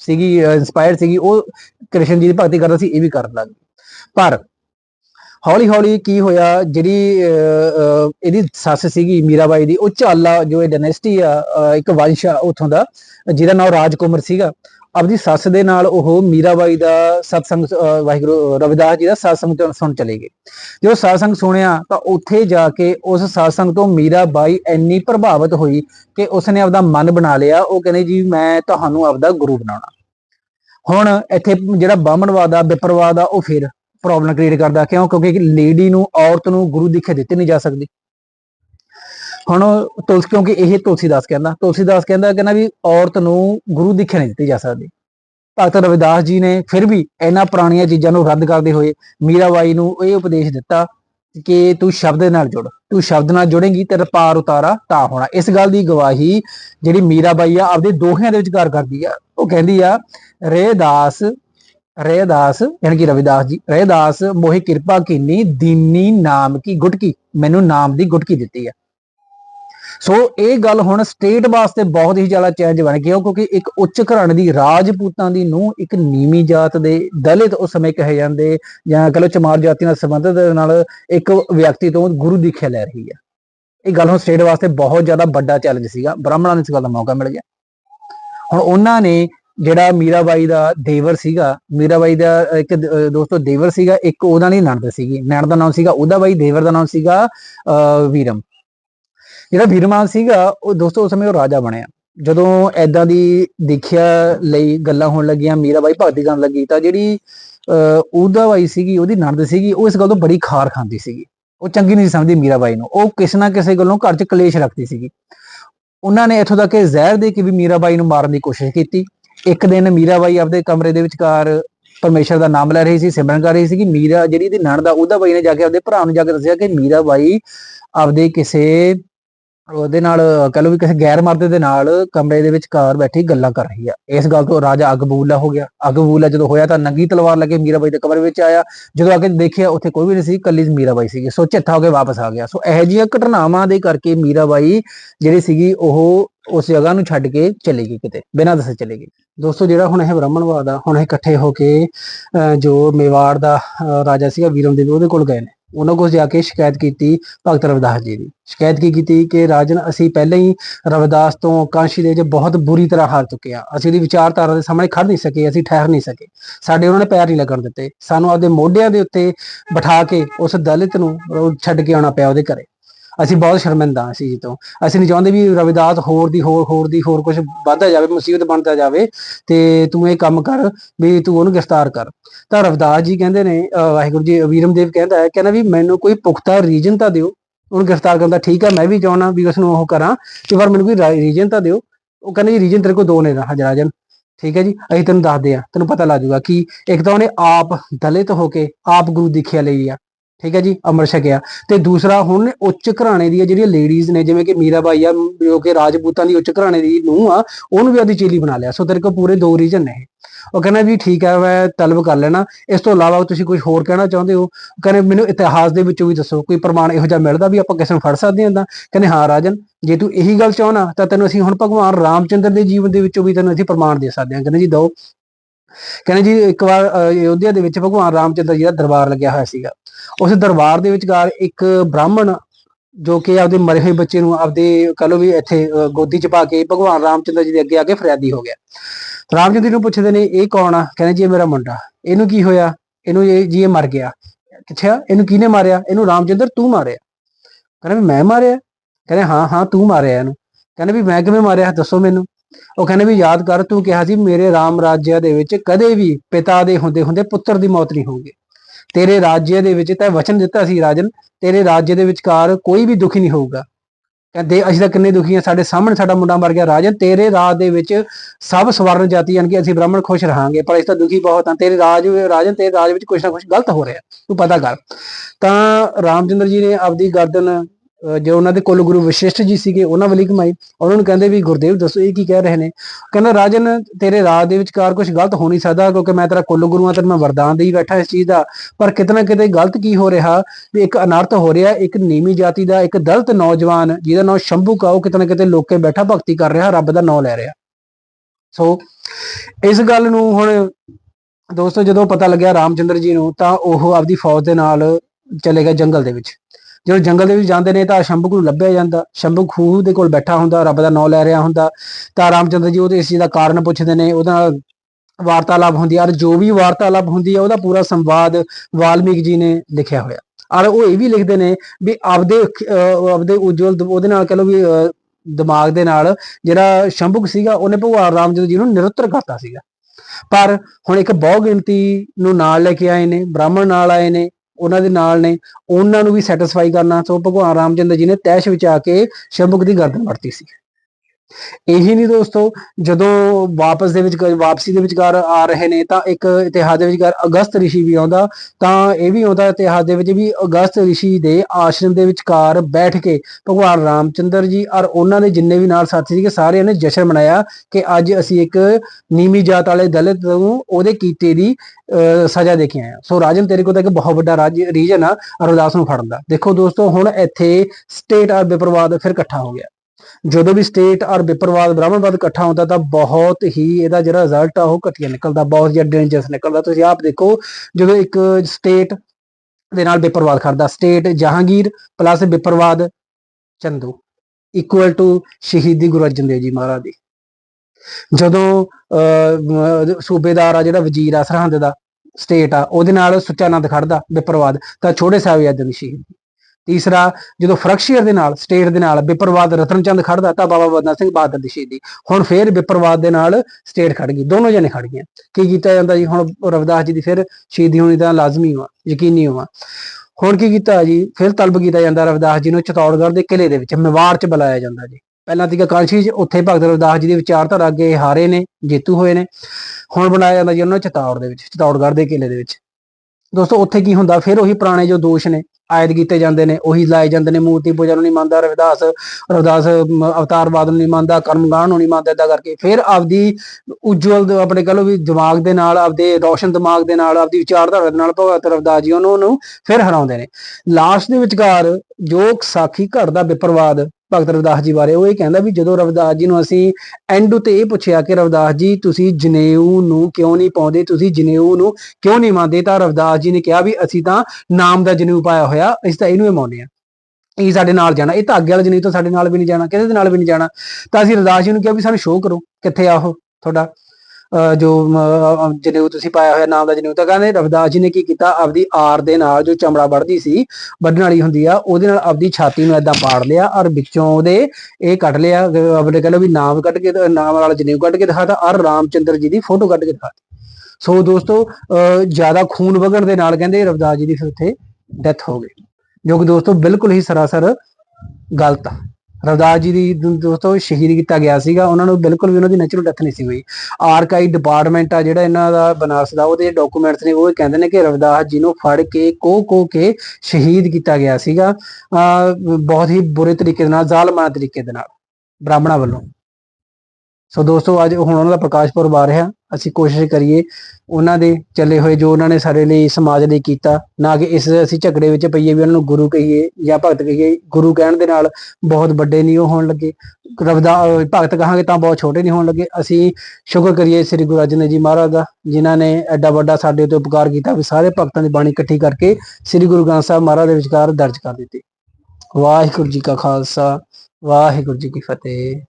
ਸੀਗੀ ਇਨਸਪਾਇਰ ਸੀਗੀ ਉਹ ਕ੍ਰਿਸ਼ਨ ਜੀ ਦੀ ਭਗਤੀ ਕਰਦਾ ਸੀ ਇਹ ਵੀ ਕਰਨ ਲੱਗ ਗਈ ਪਰ ਹੌਲੀ ਹੌਲੀ ਕੀ ਹੋਇਆ ਜਿਹੜੀ ਅਹ, ਇਹਦੀ ਸੱਸ ਸੀਗੀ ਮੀਰਾਬਾਈ ਦੀ ਉਹ ਝਾਲਾ ਜੋ ਇਹ ਡਾਇਨੈਸਟੀ ਆ ਇੱਕ ਵੰਸ਼ ਆ ਉਥੋਂ ਦਾ ਜਿਹਦਾ ਨਾਮ ਰਾਜਕੁਮਾਰ ਸੀਗਾ। ਆਪਦੀ ਸੱਸ ਦੇ ਨਾਲ ਉਹ ਮੀਰਾਬਾਈ ਦਾ ਸਤਸੰਗ ਵਾਹਿਗੁਰੂ ਰਵਿਦਾਸ ਜੀ ਦਾ ਸਤਸੰਗ ਤੋਂ ਸੁਣ ਚਲੇ ਗਏ। ਜਦੋਂ ਸਤਸੰਗ ਸੁਣਿਆ ਤਾਂ ਉੱਥੇ ਜਾ ਕੇ ਉਸ ਸਤਸੰਗ ਤੋਂ ਮੀਰਾਬਾਈ ਇੰਨੀ ਪ੍ਰਭਾਵਿਤ ਹੋਈ ਕਿ ਉਸਨੇ ਆਪਦਾ ਮਨ ਬਣਾ ਲਿਆ। ਉਹ ਕਹਿੰਦੇ ਜੀ ਮੈਂ ਤੁਹਾਨੂੰ ਆਪਦਾ ਗੁਰੂ ਬਣਾਉਣਾ। ਹੁਣ ਇੱਥੇ ਜਿਹੜਾ ਬਾਹਮਣਵਾਦ ਆ ਵਿਪਰਵਾਦ ਆ ਉਹ ਫਿਰ ਪ੍ਰੋਬਲਮ ਕ੍ਰੀਏਟ ਕਰਦਾ, ਕਿਉਂ? ਕਿਉਂਕਿ ਲੇਡੀ ਨੂੰ, ਔਰਤ ਨੂੰ ਗੁਰੂ ਦੀਖਿਆ ਦਿੱਤੀ ਨਹੀਂ ਜਾ ਸਕਦੀ। ਹੁਣ ਤੁਲਸ, ਕਿਉਂਕਿ ਇਹ ਤੁਲਸੀਦਾਸ ਕਹਿੰਦਾ ਤੁਲਸੀਦਾਸ ਕਹਿੰਦਾ ਕਹਿੰਦਾ ਵੀ ਔਰਤ ਨੂੰ ਗੁਰੂ ਦੀਖਿਆ ਨਹੀਂ ਦਿੱਤੀ ਜਾ ਸਕਦੀ। ਭਗਤ ਰਵਿਦਾਸ ਜੀ ਨੇ ਫਿਰ ਵੀ ਇਹਨਾਂ ਪੁਰਾਣੀਆਂ ਚੀਜ਼ਾਂ ਨੂੰ ਰੱਦ ਕਰਦੇ ਹੋਏ ਮੀਰਾਬਾਈ ਨੂੰ ਇਹ ਉਪਦੇਸ਼ ਦਿੱਤਾ ਕਿ ਤੂੰ ਸ਼ਬਦ ਨਾਲ ਜੁੜ। ਤੂੰ ਸ਼ਬਦ ਨਾਲ ਜੁੜੇਂਗੀ, ਤੇਰਾ ਪਾਰ ਉਤਾਰਾ ਤਾਂ ਹੋਣਾ। ਇਸ ਗੱਲ ਦੀ ਗਵਾਹੀ ਜਿਹੜੀ ਮੀਰਾਬਾਈ ਆ, ਆਪਦੇ ਦੋਹਿਆਂ ਦੇ ਵਿਚਕਾਰ ਕਰਦੀ ਆ। ਉਹ ਕਹਿੰਦੀ ਆ ਰੇ ਦਾਸ ਰੇ ਦਾਸ ਯਾਨੀ ਕਿ ਰਵਿਦਾਸ ਜੀ ਰੇ ਦਾਸ ਮੋਹਿ ਕਿਰਪਾ ਕੀਨੀ, ਦੀਨੀ ਨਾਮ ਕੀ ਗੁਟਕੀ, ਮੈਨੂੰ ਨਾਮ ਦੀ ਗੁਟਕੀ ਦਿੱਤੀ ਆ। ਸੋ ਇਹ ਗੱਲ ਹੁਣ ਸਟੇਟ ਵਾਸਤੇ ਬਹੁਤ ਹੀ ਜ਼ਿਆਦਾ ਚੈਲੰਜ ਬਣ ਗਿਆ ਕਿਉਂਕਿ ਇੱਕ ਉੱਚ ਘਰਾਣੇ ਦੀ ਰਾਜਪੂਤਾਂ ਦੀ ਨੂੰ ਇੱਕ ਨੀਵੀਂ ਜਾਤ ਦੇ ਦਲਿਤ ਉਸ ਸਮੇਂ ਕਹੇ ਜਾਂਦੇ, ਜਾਂ ਕਹ ਲਓ ਚਮਾਰ ਜਾਤੀ ਨਾਲ ਸੰਬੰਧਿਤ ਨਾਲ ਇੱਕ ਵਿਅਕਤੀ ਤੋਂ ਗੁਰੂ ਦੀਖਿਆ ਲੈ ਰਹੀ ਹੈ ਇਹ ਗੱਲ ਹੁਣ ਸਟੇਟ ਵਾਸਤੇ ਬਹੁਤ ਜ਼ਿਆਦਾ ਵੱਡਾ ਚੈਲੰਜ ਸੀਗਾ। ਬ੍ਰਾਹਮਣਾਂ ਨੂੰ ਇਸ ਗੱਲ ਦਾ ਮੌਕਾ ਮਿਲ ਗਿਆ। ਹੁਣ ਉਹਨਾਂ ਨੇ ਜਿਹੜਾ ਮੀਰਾਬਾਈ ਦਾ ਦੇਵਰ ਸੀਗਾ, ਮੀਰਾਬਾਈ ਦਾ ਇੱਕ ਦੋਸਤੋ ਦੇਵਰ ਸੀਗਾ, ਇੱਕ ਉਹਦਾ ਨਹੀਂ ਨਣਦ ਸੀਗੀ। ਨਣਦ ਦਾ ਨਾਮ ਸੀਗਾ ਉਹਦਾ ਬਾਈ, ਦੇਵਰ ਦਾ ਨਾਮ ਸੀਗਾ, ਅਹ ਵੀਰਮ। ਜਿਹੜਾ ਵੀਰਮਾਨ ਸੀਗਾ, ਉਹ ਦੋਸਤੋ ਉਸ ਸਮੇਂ ਉਹ ਰਾਜਾ ਬਣਿਆ। ਜਦੋਂ ਐਦਾਂ ਦੀ ਦੇਖਿਆ ਲਈ ਗੱਲਾਂ ਹੋਣ ਲੱਗੀਆਂ, ਮੀਰਾਬਾਈ ਭਗਤੀ ਕਰਨ ਲੱਗੀ, ਤਾਂ ਜਿਹੜੀ, ਅਹ ਉਹਦਾ ਬਾਈ ਸੀਗੀ, ਉਹਦੀ ਨਣਦ ਸੀਗੀ, ਉਹ ਇਸ ਗੱਲ ਤੋਂ ਬੜੀ ਖਾਰ ਖਾਂਦੀ ਸੀਗੀ। ਉਹ ਚੰਗੀ ਨਹੀਂ ਸੀ ਸਮਝਦੀ ਮੀਰਾਬਾਈ ਨੂੰ। ਉਹ ਕਿਸੇ ਨਾ ਕਿਸੇ ਗੱਲੋਂ ਘਰ 'ਚ ਕਲੇਸ਼ ਰੱਖਦੀ ਸੀਗੀ। ਉਹਨਾਂ ਨੇ ਇੱਥੋਂ ਤੱਕ ਜ਼ਹਿਰ ਦੇ ਕੇ ਵੀ ਮੀਰਾਬਾਈ ਨੂੰ ਮਾਰਨ ਦੀ ਕੋਸ਼ਿਸ਼ ਕੀਤੀ। ਇੱਕ ਦਿਨ ਮੀਰਾਬਾਈ ਆਪਦੇ ਕਮਰੇ ਦੇ ਵਿਚਕਾਰ ਪਰਮੇਸ਼ਰ ਦਾ ਨਾਮ ਲੈ ਰਹੀ ਸੀ, ਸਿਮਰਨ ਕਰ ਰਹੀ ਸੀ ਕਿ ਮੀਰਾ ਜਿਹੜੀ ਇਹਦੀ ਨਣਦ ਦਾ ਉਹਦਾ ਬਾਈ ਨੇ ਜਾ ਕੇ ਆਪਦੇ ਭਰਾ ਨੂੰ ਜਾ ਕੇ ਦੱਸਿਆ ਕਿ ਮੀਰਾਬਾਈ ਆਪਦੇ ਕਿਸੇ ਉਹਦੇ ਨਾਲ, ਕਹ ਲਓ ਵੀ ਕਿਸੇ ਗੈਰ ਮਰਦ ਦੇ ਨਾਲ ਕਮਰੇ ਦੇ ਵਿੱਚ ਵਿਚਕਾਰ ਬੈਠੀ ਗੱਲਾਂ ਕਰ ਰਹੀ ਆ। ਇਸ ਗੱਲ ਤੋਂ ਰਾਜਾ ਅਗਬੂਲਾ ਹੋ ਗਿਆ। ਅਗਬੂਲਾ ਜਦੋਂ ਹੋਇਆ ਤਾਂ ਨੰਗੀ ਤਲਵਾਰ ਲੈ ਕੇ ਮੀਰਾਬਾਈ ਦੇ ਕਮਰੇ ਵਿੱਚ ਆਇਆ। ਜਦੋਂ ਆ ਕੇ ਦੇਖਿਆ, ਉੱਥੇ ਕੋਈ ਵੀ ਨਹੀਂ ਸੀ ਕੱਲੀ ਮੀਰਾਬਾਈ ਸੀਗੀ। ਸੋ ਝੱਠਾ ਹੋ ਕੇ ਵਾਪਸ ਆ ਗਿਆ। ਸੋ ਇਹੋ ਜਿਹੀਆਂ ਘਟਨਾਵਾਂ ਦੇ ਕਰਕੇ ਮੀਰਾਬਾਈ ਜਿਹੜੀ ਸੀਗੀ, ਉਹ ਉਸ ਜਗ੍ਹਾ ਨੂੰ ਛੱਡ ਕੇ ਚਲੀ ਗਈ ਕਿਤੇ, ਬਿਨਾਂ ਦੱਸੇ ਚਲੀ ਗਈ। ਦੋਸਤੋ, ਜਿਹੜਾ ਹੁਣ ਇਹ ਬ੍ਰਾਹਮਣਵਾਦ ਆ, ਹੁਣ ਇਹ ਇਕੱਠੇ ਹੋ ਕੇ, ਅਹ ਜੋ ਮੇਵਾੜ ਦਾ ਰਾਜਾ ਸੀਗਾ ਵੀਰਮ ਵੀਰਮਦੇਵ ਉਹਦੇ ਕੋਲ ਗਏ ਨੇ। ਉਹਨਾਂ ਕੋਲ ਜਾ ਕੇ ਸ਼ਿਕਾਇਤ ਕੀਤੀ ਭਗਤ ਰਵਿਦਾਸ ਜੀ ਦੀ। ਸ਼ਿਕਾਇਤ ਕੀ ਕੀਤੀ ਕਿ ਰਾਜਨ, ਅਸੀਂ ਪਹਿਲਾਂ ਹੀ ਰਵਿਦਾਸ ਤੋਂ ਕਾਂਸ਼ੀ ਦੇ ਵਿੱਚ ਬਹੁਤ ਬੁਰੀ ਤਰ੍ਹਾਂ ਹਾਰ ਚੁੱਕੇ ਆ ਅਸੀਂ ਉਹਦੀ ਵਿਚਾਰਧਾਰਾ ਦੇ ਸਾਹਮਣੇ ਖੜ ਨਹੀਂ ਸਕੇ, ਅਸੀਂ ਠਹਿਰ ਨਹੀਂ ਸਕੇ। ਸਾਡੇ ਉਹਨਾਂ ਨੇ ਪੈਰ ਨਹੀਂ ਲੱਗਣ ਦਿੱਤੇ। ਸਾਨੂੰ ਆਪਦੇ ਮੋਢਿਆਂ ਦੇ ਉੱਤੇ ਬਿਠਾ ਕੇ ਉਸ ਦਲਿਤ ਨੂੰ ਛੱਡ ਕੇ ਆਉਣਾ ਪਿਆ ਉਹਦੇ ਘਰੇ। ਅਸੀਂ ਬਹੁਤ ਸ਼ਰਮਿੰਦਾ ਹਾਂ ਅਸੀਂ ਜੀ ਤੋਂ। ਅਸੀਂ ਨਹੀਂ ਚਾਹੁੰਦੇ ਵੀ ਰਵਿਦਾਸ ਹੋਰ ਦੀ ਹੋਰ ਹੋਰ ਦੀ ਹੋਰ ਕੁਝ ਵੱਧਦਾ ਜਾਵੇ, ਮੁਸੀਬਤ ਬਣਦਾ ਜਾਵੇ, ਤੇ ਤੂੰ ਇਹ ਕੰਮ ਕਰ ਵੀ ਤੂੰ ਉਹਨੂੰ ਗ੍ਰਿਫਤਾਰ ਕਰ। ਤਾਂ ਰਵਿਦਾਸ ਜੀ ਕਹਿੰਦੇ ਨੇ ਵਾਹਿਗੁਰੂ ਜੀ ਵੀਰਮਦੇਵ ਕਹਿੰਦਾ ਹੈ, ਕਹਿੰਦਾ ਵੀ ਮੈਨੂੰ ਕੋਈ ਪੁਖਤਾ ਰੀਜਨ ਤਾਂ ਦਿਓ, ਉਹਨੂੰ ਗ੍ਰਿਫਤਾਰ ਕਰਨ ਦਾ ਠੀਕ ਹੈ, ਮੈਂ ਵੀ ਚਾਹਣਾ ਵੀ ਉਸ ਨੂੰ ਉਹ ਕਰਾਂ, ਤੇ ਪਰ ਮੈਨੂੰ ਕੋਈ ਰੀਜਨ ਤਾਂ ਦਿਓ। ਉਹ ਕਹਿੰਦੇ ਜੀ ਰੀਜਨ ਤੇਰੇ ਕੋਲ ਦੋ ਨੇ ਹਜਰਾਜਨ ਠੀਕ ਹੈ ਜੀ, ਅਸੀਂ ਤੈਨੂੰ ਦੱਸਦੇ ਆ ਤੈਨੂੰ ਪਤਾ ਲੱਗ ਜਾਊਗਾ ਕਿ ਇੱਕ ਤਾਂ ਉਹਨੇ ਆਪ ਦਲਿਤ ਹੋ ਕੇ ਆਪ ਗੁਰੂ ਦੀਖਿਆ ਲਈ ਆ ਠੀਕ ਹੈ ਜੀ ਅੰਮ੍ਰਿਤ ਛਕਿਆ। ਤੇ ਦੂਸਰਾ ਹੁਣ ਉੱਚ ਘਰਾਣੇ ਦੀਆਂ ਜਿਹੜੀਆਂ ਲੇਡੀਜ਼ ਨੇ, ਜਿਵੇਂ ਕਿ ਮੀਰਾਬਾਈ ਆ, ਜੋ ਕਿ ਰਾਜਪੂਤਾਂ ਦੀ ਉੱਚ ਘਰਾਣੇ ਦੀ ਨੂੰ ਆ, ਉਹਨੂੰ ਵੀ ਆਦੀ ਚੇਲੀ ਬਣਾ ਲਿਆ। ਸੋ ਤੇਰੇ ਕੋਲ ਪੂਰੇ ਦੋ ਰੀਜਨ ਨੇ ਇਹ। ਉਹ ਕਹਿੰਦਾ ਵੀ ਠੀਕ ਹੈ, ਮੈਂ ਤਲਬ ਕਰ ਲੈਣਾ। ਇਸ ਤੋਂ ਇਲਾਵਾ ਤੁਸੀਂ ਕੁਝ ਹੋਰ ਕਹਿਣਾ ਚਾਹੁੰਦੇ ਹੋ? ਕਹਿੰਦੇ ਮੈਨੂੰ ਇਤਿਹਾਸ ਦੇ ਵਿੱਚੋਂ ਵੀ ਦੱਸੋ, ਕੋਈ ਪ੍ਰਮਾਣ ਇਹੋ ਜਿਹਾ ਮਿਲਦਾ ਵੀ ਆਪਾਂ ਕਿਸੇ ਨੂੰ ਫੜ ਸਕਦੇ ਹਾਂ ਤਾਂ? ਕਹਿੰਦੇ ਹਾਂ ਰਾਜਨ, ਜੇ ਤੂੰ ਇਹੀ ਗੱਲ ਚਾਹਣਾ ਤਾਂ ਤੈਨੂੰ ਅਸੀਂ ਹੁਣ ਭਗਵਾਨ ਰਾਮਚੰਦਰ ਦੇ ਜੀਵਨ ਦੇ ਵਿੱਚੋਂ ਵੀ ਤੈਨੂੰ ਅਸੀਂ ਪ੍ਰਮਾਣ ਦੇ ਸਕਦੇ ਹਾਂ। ਕਹਿੰਦੇ ਜੀ, ਦੋ। ਕਹਿੰਦੇ ਜੀ, ਇੱਕ ਵਾਰ ਅਯੋਧਿਆ ਦੇ ਵਿੱਚ ਭਗਵਾਨ ਰਾਮਚੰਦਰ ਜੀ ਦਾ ਦਰਬਾਰ ਲੱਗਿਆ ਹੋਇਆ ਸੀਗਾ। ਉਸ ਦਰਬਾਰ ਦੇ ਵਿਚਕਾਰ ਇੱਕ ਬ੍ਰਾਹਮਣ ਜੋ ਕਿ ਆਪਦੇ ਮਰੇ ਹੋਏ ਬੱਚੇ ਨੂੰ ਆਪਦੇ ਕਹ ਲਓ ਵੀ ਇੱਥੇ ਗੋਦੀ 'ਚ ਪਾ ਕੇ ਭਗਵਾਨ ਰਾਮਚੰਦਰ ਜੀ ਦੇ ਅੱਗੇ ਆ ਕੇ ਫਰਿਆਦੀ ਹੋ ਗਿਆ। ਰਾਮਚੰਦਰ ਜੀ ਨੂੰ ਪੁੱਛਦੇ ਨੇ, ਇਹ ਕੌਣ ਆ? ਕਹਿੰਦੇ, ਜੀ, ਇਹ ਮੇਰਾ ਮੁੰਡਾ। ਇਹਨੂੰ ਕੀ ਹੋਇਆ? ਇਹਨੂੰ ਇਹ, ਜੀ, ਇਹ ਮਰ ਗਿਆ। ਅੱਛਾ, ਇਹਨੂੰ ਕਿਹਨੇ ਮਾਰਿਆ? ਇਹਨੂੰ ਰਾਮਚੰਦਰ ਤੂੰ ਮਾਰਿਆ? ਕਹਿੰਦਾ ਵੀ ਮੈਂ ਮਾਰਿਆ। ਕਹਿੰਦੇ, ਹਾਂ ਹਾਂ, ਤੂੰ ਮਾਰਿਆ ਇਹਨੂੰ। ਕਹਿੰਦੇ ਵੀ ਮੈਂ ਕਿਵੇਂ ਮਾਰਿਆ? ਦੱਸੋ ਮੈਨੂੰ। ਉਹ ਕਹਿੰਦੇ ਵੀ, ਯਾਦ ਕਰ, ਤੂੰ ਕਿਹਾ ਸੀ ਮੇਰੇ ਰਾਮ ਰਾਜਿਆ ਦੇ ਵਿੱਚ ਕਦੇ ਵੀ ਪਿਤਾ ਦੇ ਹੁੰਦੇ ਹੁੰਦੇ ਪੁੱਤਰ ਦੀ ਮੌਤ ਨਹੀਂ ਹੋਊਗੀ। ਤੇਰੇ ਰਾਜ්य ਦੇ ਵਿੱਚ, ਤਾਂ ਵਚਨ ਦਿੱਤਾ ਸੀ ਰਾਜਨ, ਤੇਰੇ ਰਾਜ්य ਦੇ ਵਿਚਕਾਰ ਕੋਈ ਵੀ ਦੁਖੀ ਨਹੀਂ ਹੋਊਗਾ। ਕਹਿੰਦੇ, ਅਸੀਂ ਤਾਂ ਕਿੰਨੇ ਦੁਖੀ ਆ ਸਾਡੇ ਸਾਹਮਣੇ ਸਾਡਾ ਮੁੰਡਾ ਮਰ ਗਿਆ। ਰਾਜਨ, ਤੇਰੇ ਰਾਜ ਦੇ ਵਿੱਚ ਸਭ ਸਵਰਨ ਜਾਤੀ ਯਾਨੀ ਕਿ ਅਸੀਂ ਬ੍ਰਾਹਮਣ ਖੁਸ਼ ਰਹਾਂਗੇ, ਪਰ ਇਸ ਤਾਂ ਦੁਖੀ ਬਹੁਤ ਆ ਤੇਰੇ ਰਾਜ, ਰਾਜਨ, ਤੇਰੇ ਰਾਜ ਵਿੱਚ ਕੁਝ ਨਾ ਕੁਝ ਗਲਤ ਹੋ ਰਿਹਾ। ਤੂੰ ਪਤਾ ਕਰ। ਤਾਂ ਰਾਮਚੰਦਰ ਜੀ ਨੇ ਆਪਦੀ ਗਰਦਨ ਜੋ ਉਹਨਾਂ ਦੇ ਕੁੱਲ ਗੁਰੂ ਵਿਸ਼ਿਸ਼ਟ ਜੀ ਸੀਗੇ, ਉਹਨਾਂ ਵੱਲ ਹੀ ਉਹਨਾਂ ਨੂੰ ਕਹਿੰਦੇ ਵੀ ਗੁਰਦੇਵ ਦੱਸੋ ਇਹ ਕੀ ਕਹਿ ਰਹੇ ਨੇ। ਕਹਿੰਦਾ, ਰਾਜਨ, ਤੇਰੇ ਰਾਜ ਦੇ ਵਿਚਕਾਰ ਕੁਝ ਗਲਤ ਹੋ ਨਹੀਂ ਸਕਦਾ ਕਿਉਂਕਿ ਮੈਂ ਤੇਰਾ ਕੁੱਲ ਗੁਰੂ ਤੇ ਮੈਂ ਵਰਦਾਨ ਦੇਈ ਬੈਠਾ ਇਸ ਚੀਜ਼ ਦਾ। ਪਰ ਕਿਤਨਾ ਕਿਤੇ ਗਲਤ ਕੀ ਹੋ ਰਿਹਾ? ਵੀ ਇੱਕ ਅਨਰਥ ਹੋ ਰਿਹਾ, ਇੱਕ ਨੀਵੀਂ ਜਾਤੀ ਦਾ, ਇੱਕ ਦਲਤ ਨੌਜਵਾਨ, ਜਿਹਦਾ ਨਾਮ ਸ਼ੰਭੂ ਕਾ, ਉਹ ਕਿਤਨਾ ਕਿਤੇ ਲੋਕੇ ਬੈਠਾ ਭਗਤੀ ਕਰ ਰਿਹਾ, ਰੱਬ ਦਾ ਨਾਮ ਲੈ ਰਿਹਾ। ਸੋ, ਇਸ ਗੱਲ ਨੂੰ ਹੁਣ ਦੋਸਤੋ ਜਦੋਂ ਪਤਾ ਲੱਗਿਆ ਰਾਮਚੰਦਰ ਜੀ ਨੂੰ, ਤਾਂ ਉਹ ਆਪਦੀ ਫੌਜ ਦੇ ਨਾਲ ਚਲੇ ਗਏ ਜੰਗਲ ਦੇ ਵਿੱਚ। ਜਦੋਂ ਜੰਗਲ ਦੇ ਵਿੱਚ ਜਾਂਦੇ ਨੇ ਤਾਂ ਸ਼ੰਭੂ ਨੂੰ ਲੱਭਿਆ ਜਾਂਦਾ ਸ਼ੰਭੂ ਖੂਹ ਦੇ ਕੋਲ ਬੈਠਾ ਹੁੰਦਾ ਰੱਬ ਦਾ ਨਾਮ ਲੈ ਰਿਹਾ ਹੁੰਦਾ ਤਾਂ ਰਾਮਚੰਦਰ ਜੀ ਉਹਦੇ ਇਸ ਚੀਜ਼ ਦਾ ਕਾਰਨ ਪੁੱਛਦੇ ਨੇ ਉਹਦਾ ਨਾਲ ਵਾਰਤਾਲਾਪ ਹੁੰਦੀ ਹੈ ਔਰ ਜੋ ਵੀ ਵਾਰਤਾਲਾਪ ਹੁੰਦੀ ਹੈ ਉਹਦਾ ਪੂਰਾ ਸੰਵਾਦ ਵਾਲਮੀਕ ਜੀ ਨੇ ਲਿਖਿਆ ਹੋਇਆ। ਔਰ ਉਹ ਇਹ ਵੀ ਲਿਖਦੇ ਨੇ ਵੀ ਆਪਦੇ ਅਹ, ਆਪਦੇ ਉਜਵਲ ਉਹਦੇ ਨਾਲ ਕਹ ਲਓ ਵੀ ਅਹ, ਦਿਮਾਗ ਦੇ ਨਾਲ ਜਿਹੜਾ ਸ਼ੰਭੁਕ ਸੀਗਾ ਉਹਨੇ ਭਗਵਾਨ ਰਾਮਚੰਦਰ ਜੀ ਨੂੰ ਨਿਰੁੱਤਰ ਕਰਤਾ ਸੀਗਾ। ਪਰ ਹੁਣ ਇੱਕ ਬਹੁ ਗਿਣਤੀ ਨੂੰ ਨਾਲ ਲੈ ਕੇ ਆਏ ਨੇ ਬ੍ਰਾਹਮਣ ਨਾਲ ਆਏ ਨੇ ਉਹਨਾਂ ਦੇ ਨਾਲ ਨੇ, ਉਹਨਾਂ ਨੂੰ ਵੀ ਸੈਟੀਸਫਾਈ ਕਰਨਾ, ਸੋ ਭਗਵਾਨ ਰਾਮਚੰਦਰ ਜੀ ਨੇ ਤੈਸ਼ ਵਿੱਚ ਆ ਕੇ ਸ਼ੰਭੁਕ ਦੀ ਗਰਦਨ ਵਰਤੀ ਸੀ। ਇਹੀ ਨਹੀਂ ਦੋਸਤੋ ਜਦੋਂ ਵਾਪਸ ਦੇ ਵਿੱਚ ਵਾਪਸੀ ਦੇ ਵਿਚਕਾਰ ਆ ਰਹੇ ਨੇ ਤਾਂ ਇੱਕ ਇਤਿਹਾਸ ਦੇ ਵਿਚਕਾਰ ਅਗਸਤ ਰਿਸ਼ੀ ਵੀ ਆਉਂਦਾ ਤਾਂ ਇਹ ਵੀ ਆਉਂਦਾ ਇਤਿਹਾਸ ਦੇ ਵਿੱਚ ਵੀ ਅਗਸਤ ਰਿਸ਼ੀ ਦੇ ਆਸ਼ਰਮ ਦੇ ਵਿਚਕਾਰ ਬੈਠ ਕੇ ਭਗਵਾਨ ਰਾਮਚੰਦਰ ਜੀ ਔਰ ਉਹਨਾਂ ਦੇ ਜਿੰਨੇ ਵੀ ਨਾਲ ਸਾਥੀ ਸੀਗੇ ਸਾਰਿਆਂ ਨੇ ਜਸ਼ਨ ਮਨਾਇਆ ਕਿ ਅੱਜ ਅਸੀਂ ਇੱਕ ਨੀਵੀਂ ਜਾਤ ਵਾਲੇ ਦਲਿਤ ਨੂੰ ਉਹਦੇ ਕੀਤੇ ਦੀ ਅਹ, ਸਜ਼ਾ ਦੇ ਕੇ ਆਏ ਹਾਂ। ਸੋ ਰਾਜਨ ਤੇਰੇ ਕੋਲ ਤਾਂ ਇੱਕ ਬਹੁਤ ਵੱਡਾ ਰਾਜ ਰੀਜਨ ਆ ਅਰਦਾਸ ਨੂੰ ਫੜਨ ਦਾ। ਦੇਖੋ ਦੋਸਤੋ ਹੁਣ ਇੱਥੇ ਸਟੇਟ ਆ ਬੇਪਰਵਾਦ ਫਿਰ ਇਕੱਠਾ ਹੋ ਗਿਆ। ਜਦੋਂ ਵੀ ਸਟੇਟ ਔਰ ਵਿਪਰਵਾਦ ਬ੍ਰਾਹਮਣਵਾਦ ਇਕੱਠਾ ਹੁੰਦਾ ਤਾਂ ਬਹੁਤ ਹੀ ਇਹਦਾ ਜਿਹੜਾ ਰਿਜ਼ਲਟ ਆ ਉਹ ਘਟੀਆ ਨਿਕਲਦਾ ਬਹੁਤ ਜ਼ਿਆਦਾ ਡੇਂਜਰਸ ਨਿਕਲਦਾ। ਤੁਸੀਂ ਆਪ ਦੇਖੋ ਜਦੋਂ ਇੱਕ ਸਟੇਟ ਦੇ ਨਾਲ ਵਿਪਰਵਾਦ ਕਰਦਾ ਸਟੇਟ ਜਹਾਂਗੀਰ ਪਲੱਸ ਵਿਪਰਵਾਦ ਚੰਦੂ ਇਕੁਅਲ ਟੂ ਸ਼ਹੀਦੀ ਗੁਰੂ ਅਰਜਨ ਦੇਵ ਜੀ ਮਹਾਰਾਜ ਦੀ। ਜਦੋਂ ਅਹ, ਸੂਬੇਦਾਰ ਆ ਜਿਹੜਾ ਵਜ਼ੀਰ ਆ ਸਰਹੰਦ ਦਾ ਸਟੇਟ ਆ ਉਹਦੇ ਨਾਲ ਸੁੱਚਾ ਆਨੰਦ ਖੜਦਾ ਵਿਪਰਵਾਦ ਤਾਂ ਛੋਟੇ ਸਾਹਿਬਜ਼ਾਦੇ ਦੀ ਸ਼ਹੀਦ। ਤੀਸਰਾ, ਜਦੋਂ ਫਰਕਸ਼ੀਅਰ ਦੇ ਨਾਲ, ਸਟੇਟ ਦੇ ਨਾਲ ਵਿਪਰਵਾਦ ਰਤਨਚੰਦ ਖੜਦਾ ਤਾਂ ਬਾਬਾ ਬੰਦਾ ਸਿੰਘ ਬਹਾਦਰ ਦੀ ਸ਼ਹੀਦੀ। ਹੁਣ ਫੇਰ ਵਿਪਰਵਾਦ ਦੇ ਨਾਲ ਸਟੇਟ ਖੜ ਗਈ। ਦੋਨੋਂ ਜਣੇ ਖੜ ਗਈਆਂ। ਕੀ ਕੀਤਾ ਜਾਂਦਾ ਜੀ? ਹੁਣ ਰਵਿਦਾਸ ਜੀ ਦੀ ਫਿਰ ਸ਼ਹੀਦੀ ਹੋਣੀ ਤਾਂ ਲਾਜ਼ਮੀ ਹੋਆ, ਯਕੀਨੀ ਹੋਆ। ਹੁਣ ਕੀ ਕੀਤਾ ਜੀ? ਫਿਰ ਤਲਬ ਕੀਤਾ ਜਾਂਦਾ ਰਵਿਦਾਸ ਜੀ ਨੂੰ ਚਤੌੜਗੜ੍ਹ ਦੇ ਕਿਲੇ ਦੇ ਵਿੱਚ, ਮੇਵਾੜ 'ਚ ਬੁਲਾਇਆ ਜਾਂਦਾ ਜੀ। ਪਹਿਲਾਂ ਤੀਕਾ ਕਾਂਸ਼ੀ 'ਚ ਉੱਥੇ ਭਗਤ ਰਵਿਦਾਸ ਜੀ ਦੇ ਵਿਚਾਰਧਾਰਾ ਅੱਗੇ ਹਾਰੇ ਨੇ, ਜੇਤੂ ਹੋਏ ਨੇ। ਹੁਣ ਬਣਾਇਆ ਜਾਂਦਾ ਜੀ ਉਹਨਾਂ ਨੂੰ ਚਤੌੜ ਦੇ ਵਿੱਚ, ਚਤੌੜਗੜ੍ਹ ਦੇ ਕਿਲੇ ਦੇ ਵਿੱਚ। ਦੋਸਤੋ, ਉੱਥੇ ਕੀ ਹੁੰਦਾ? ਫਿਰ ਉਹੀ ਪੁਰਾਣੇ ਜੋ ਦੋਸ਼ ਨੇ ਆਇਦ ਕੀਤੇ ਜਾਂਦੇ ਨੇ, ਉਹੀ ਲਾਏ ਜਾਂਦੇ ਨੇ, ਮੂਰਤੀ ਪੂਜਾ ਨੂੰ ਨਹੀਂ ਮੰਨਦਾ, ਰਵਿਦਾਸ ਰਵਿਦਾਸ ਅਵਤਾਰਵਾਦ ਨੂੰ ਨਹੀਂ ਮੰਨਦਾ, ਕਰਮਗਾਨ ਨੂੰ ਨਹੀਂ ਮੰਨਦਾ ਇਦਾਂ ਕਰਕੇ ਫਿਰ ਆਪਦੀ ਉਜਵਲ ਆਪਣੇ ਕਹ ਲਓ ਵੀ ਦਿਮਾਗ ਦੇ ਨਾਲ, ਆਪਦੇ ਰੋਸ਼ਨ ਦਿਮਾਗ ਦੇ ਨਾਲ, ਆਪਦੀ ਵਿਚਾਰਧਾਰਾ ਦੇ ਨਾਲ ਭਗਤ ਰਵਿਦਾਸ ਜੀ ਉਹਨੂੰ ਉਹਨੂੰ ਫਿਰ ਹਰਾਉਂਦੇ ਨੇ। ਲਾਸਟ ਦੇ ਵਿਚਕਾਰ ਜੋ ਸਾਖੀ ਘਰ ਦਾ ਵਿਪਰਵਾਦ ਭਗਤ ਰਵਿਦਾਸ ਜੀ ਬਾਰੇ, ਉਹ ਇਹ ਕਹਿੰਦਾ ਵੀ ਜਦੋਂ ਰਵਿਦਾਸ ਜੀ ਨੂੰ ਅਸੀਂ ਐਂਡ ਉਤੇ ਇਹ ਪੁੱਛਿਆ ਕਿ ਰਵਿਦਾਸ ਜੀ, ਤੁਸੀਂ ਜਨੇਊ ਨੂੰ ਕਿਉਂ ਨਹੀਂ ਪਾਉਂਦੇ? ਤੁਸੀਂ ਜਨੇਊ ਨੂੰ ਕਿਉਂ ਨਹੀਂ ਮੰਨਦੇ? ਤਾਂ ਰਵਿਦਾਸ ਜੀ ਨੇ ਕਿਹਾ ਵੀ ਅਸੀਂ ਤਾਂ ਨਾਮ ਦਾ ਜਨੇਊ ਪਾਇਆ ਹੋਇਆ, ਅਸੀਂ ਤਾਂ ਇਹਨੂੰ ਹੀ ਮੰਨਦੇ ਆ ਇਹ ਸਾਡੇ ਨਾਲ ਜਾਣਾ। ਇਹ ਤਾਂ ਅੱਗੇ ਵਾਲਾ ਜਨੇਊ ਤੋਂ ਸਾਡੇ ਨਾਲ ਵੀ ਨਹੀਂ ਜਾਣਾ, ਕਿਸੇ ਦੇ ਨਾਲ ਵੀ ਨਹੀਂ ਜਾਣਾ। ਤਾਂ ਅਸੀਂ ਰਵਿਦਾਸ ਜੀ ਨੂੰ ਕਿਹਾ ਵੀ ਸਾਨੂੰ ਸ਼ੋਅ ਕਰੋ। ਕਿੱਥੇ ਆ ਉਹ? ਤੁਹਾਡਾ? ਜੋ ਜਨੇਊ ਤੁਸੀਂ ਪਾਇਆ ਹੋਇਆ ਨਾਮ ਦਾ ਜਨੇਊ ਤਾਂ ਕਹਿੰਦੇ ਰਵਿਦਾਸ ਜੀ ਨੇ ਕੀ ਕੀਤਾ, ਆਪਦੀ ਆਰ ਦੇ ਨਾਲ ਜੋ ਚਮੜਾ ਵੱਢਦੀ ਸੀ, ਵੱਢਣ ਵਾਲੀ ਹੁੰਦੀ ਆ, ਉਹਦੇ ਨਾਲ ਆਪਦੀ ਛਾਤੀ ਨੂੰ ਏਦਾਂ ਪਾੜ ਲਿਆ ਔਰ ਵਿੱਚੋਂ ਉਹਦੇ ਇਹ ਕੱਢ ਲਿਆ, ਅਹ, ਆਪਣੇ ਕਹਿੰਦੇ ਵੀ ਨਾਮ ਕੱਢ ਕੇ, ਨਾਮ ਵਾਲਾ ਜਨੇਊ ਕੱਢ ਕੇ ਦਿਖਾਤਾ ਔਰ ਰਾਮਚੰਦਰ ਜੀ ਦੀ ਫੋਟੋ ਕੱਢ ਕੇ ਦਿਖਾਤੀ। ਸੋ ਦੋਸਤੋ, ਅਹ, ਜ਼ਿਆਦਾ ਖੂਨ ਵਗਣ ਦੇ ਨਾਲ ਕਹਿੰਦੇ ਰਵਿਦਾਸ ਜੀ ਦੀ ਫਿਰ ਉੱਥੇ ਡੈਥ ਹੋ ਗਈ। ਜੋ ਕਿ ਦੋਸਤੋ ਬਿਲਕੁਲ ਹੀ ਸਰਾਸਰ ਗਲਤ ਆ। ਰਵਦਾਸ ਜੀ ਦੀ ਦੋਸਤੋ ਸ਼ਹੀਦ ਕੀਤਾ ਗਿਆ ਸੀਗਾ, ਉਹਨਾਂ ਨੂੰ ਬਿਲਕੁਲ ਵੀ ਉਹਨਾਂ ਦੀ ਨੈਚੁਰਲ ਡੈਥ ਨਹੀਂ ਸੀ ਹੋਈ। ਆਰਕਾਈ ਡਿਪਾਰਟਮੈਂਟ ਆ ਜਿਹੜਾ ਇਹਨਾਂ ਦਾ ਬਨਾਰਸ ਦਾ, ਉਹਦੇ ਡਾਕੂਮੈਂਟਸ ਨੇ, ਉਹ ਇਹ ਕਹਿੰਦੇ ਨੇ ਕਿ ਰਵਦਾਸ ਜੀ ਨੂੰ ਫੜ ਕੇ ਕੋ ਕੋ ਕੇ ਸ਼ਹੀਦ ਕੀਤਾ ਗਿਆ ਸੀਗਾ। ਅਹ, ਬਹੁਤ ਹੀ ਬੁਰੇ ਤਰੀਕੇ ਦੇ ਨਾਲ, ਜ਼ਾਲਮਾਨਾ ਤਰੀਕੇ ਦੇ ਨਾਲ, ਬ੍ਰਾਹਮਣਾਂ ਵੱਲੋਂ। ਸੋ ਦੋਸਤੋ, ਅੱਜ ਹੁਣ ਉਹਨਾਂ ਦਾ ਪ੍ਰਕਾਸ਼ ਪੁਰਬ ਆ ਰਿਹਾ। ਅਸੀਂ ਕੋਸ਼ਿਸ਼ ਕਰੀਏ ਉਹਨਾਂ ਦੇ ਚੱਲੇ ਹੋਏ ਜੋ ਉਹਨਾਂ ਨੇ ਸਾਡੇ ਲਈ ਸਮਾਜ ਲਈ ਕੀਤਾ, ਨਾ ਕਿ ਇਸ ਅਸੀਂ ਝਗੜੇ ਵਿੱਚ ਪਈਏ ਵੀ ਉਹਨਾਂ ਨੂੰ ਗੁਰੂ ਕਹੀਏ ਜਾਂ ਭਗਤ ਕਹੀਏ। ਗੁਰੂ ਕਹਿਣ ਦੇ ਨਾਲ ਬਹੁਤ ਵੱਡੇ ਨਹੀਂ ਉਹ ਹੋਣ ਲੱਗੇ। ਰਵਿਦਾ ਭਗਤ ਕਹਾਂਗੇ ਤਾਂ ਬਹੁਤ ਛੋਟੇ ਨਹੀਂ ਹੋਣ ਲੱਗੇ। ਅਸੀਂ ਸ਼ੁਕਰ ਕਰੀਏ ਸ੍ਰੀ ਗੁਰੂ ਅਰਜਨ ਦੇਵ ਜੀ ਮਹਾਰਾਜ ਦਾ, ਜਿਨ੍ਹਾਂ ਨੇ ਐਡਾ ਵੱਡਾ ਸਾਡੇ ਉੱਤੇ ਉਪਕਾਰ ਕੀਤਾ ਵੀ ਸਾਰੇ ਭਗਤਾਂ ਦੀ ਬਾਣੀ ਇਕੱਠੀ ਕਰਕੇ ਸ੍ਰੀ ਗੁਰੂ ਗ੍ਰੰਥ ਸਾਹਿਬ ਮਹਾਰਾਜ ਦੇ ਵਿਚਕਾਰ ਦਰਜ ਕਰ ਦਿੱਤੀ। ਵਾਹਿਗੁਰੂ ਜੀ ਕਾ ਖਾਲਸਾ, ਵਾਹਿਗੁਰੂ ਜੀ ਕੀ ਫਤਿਹ।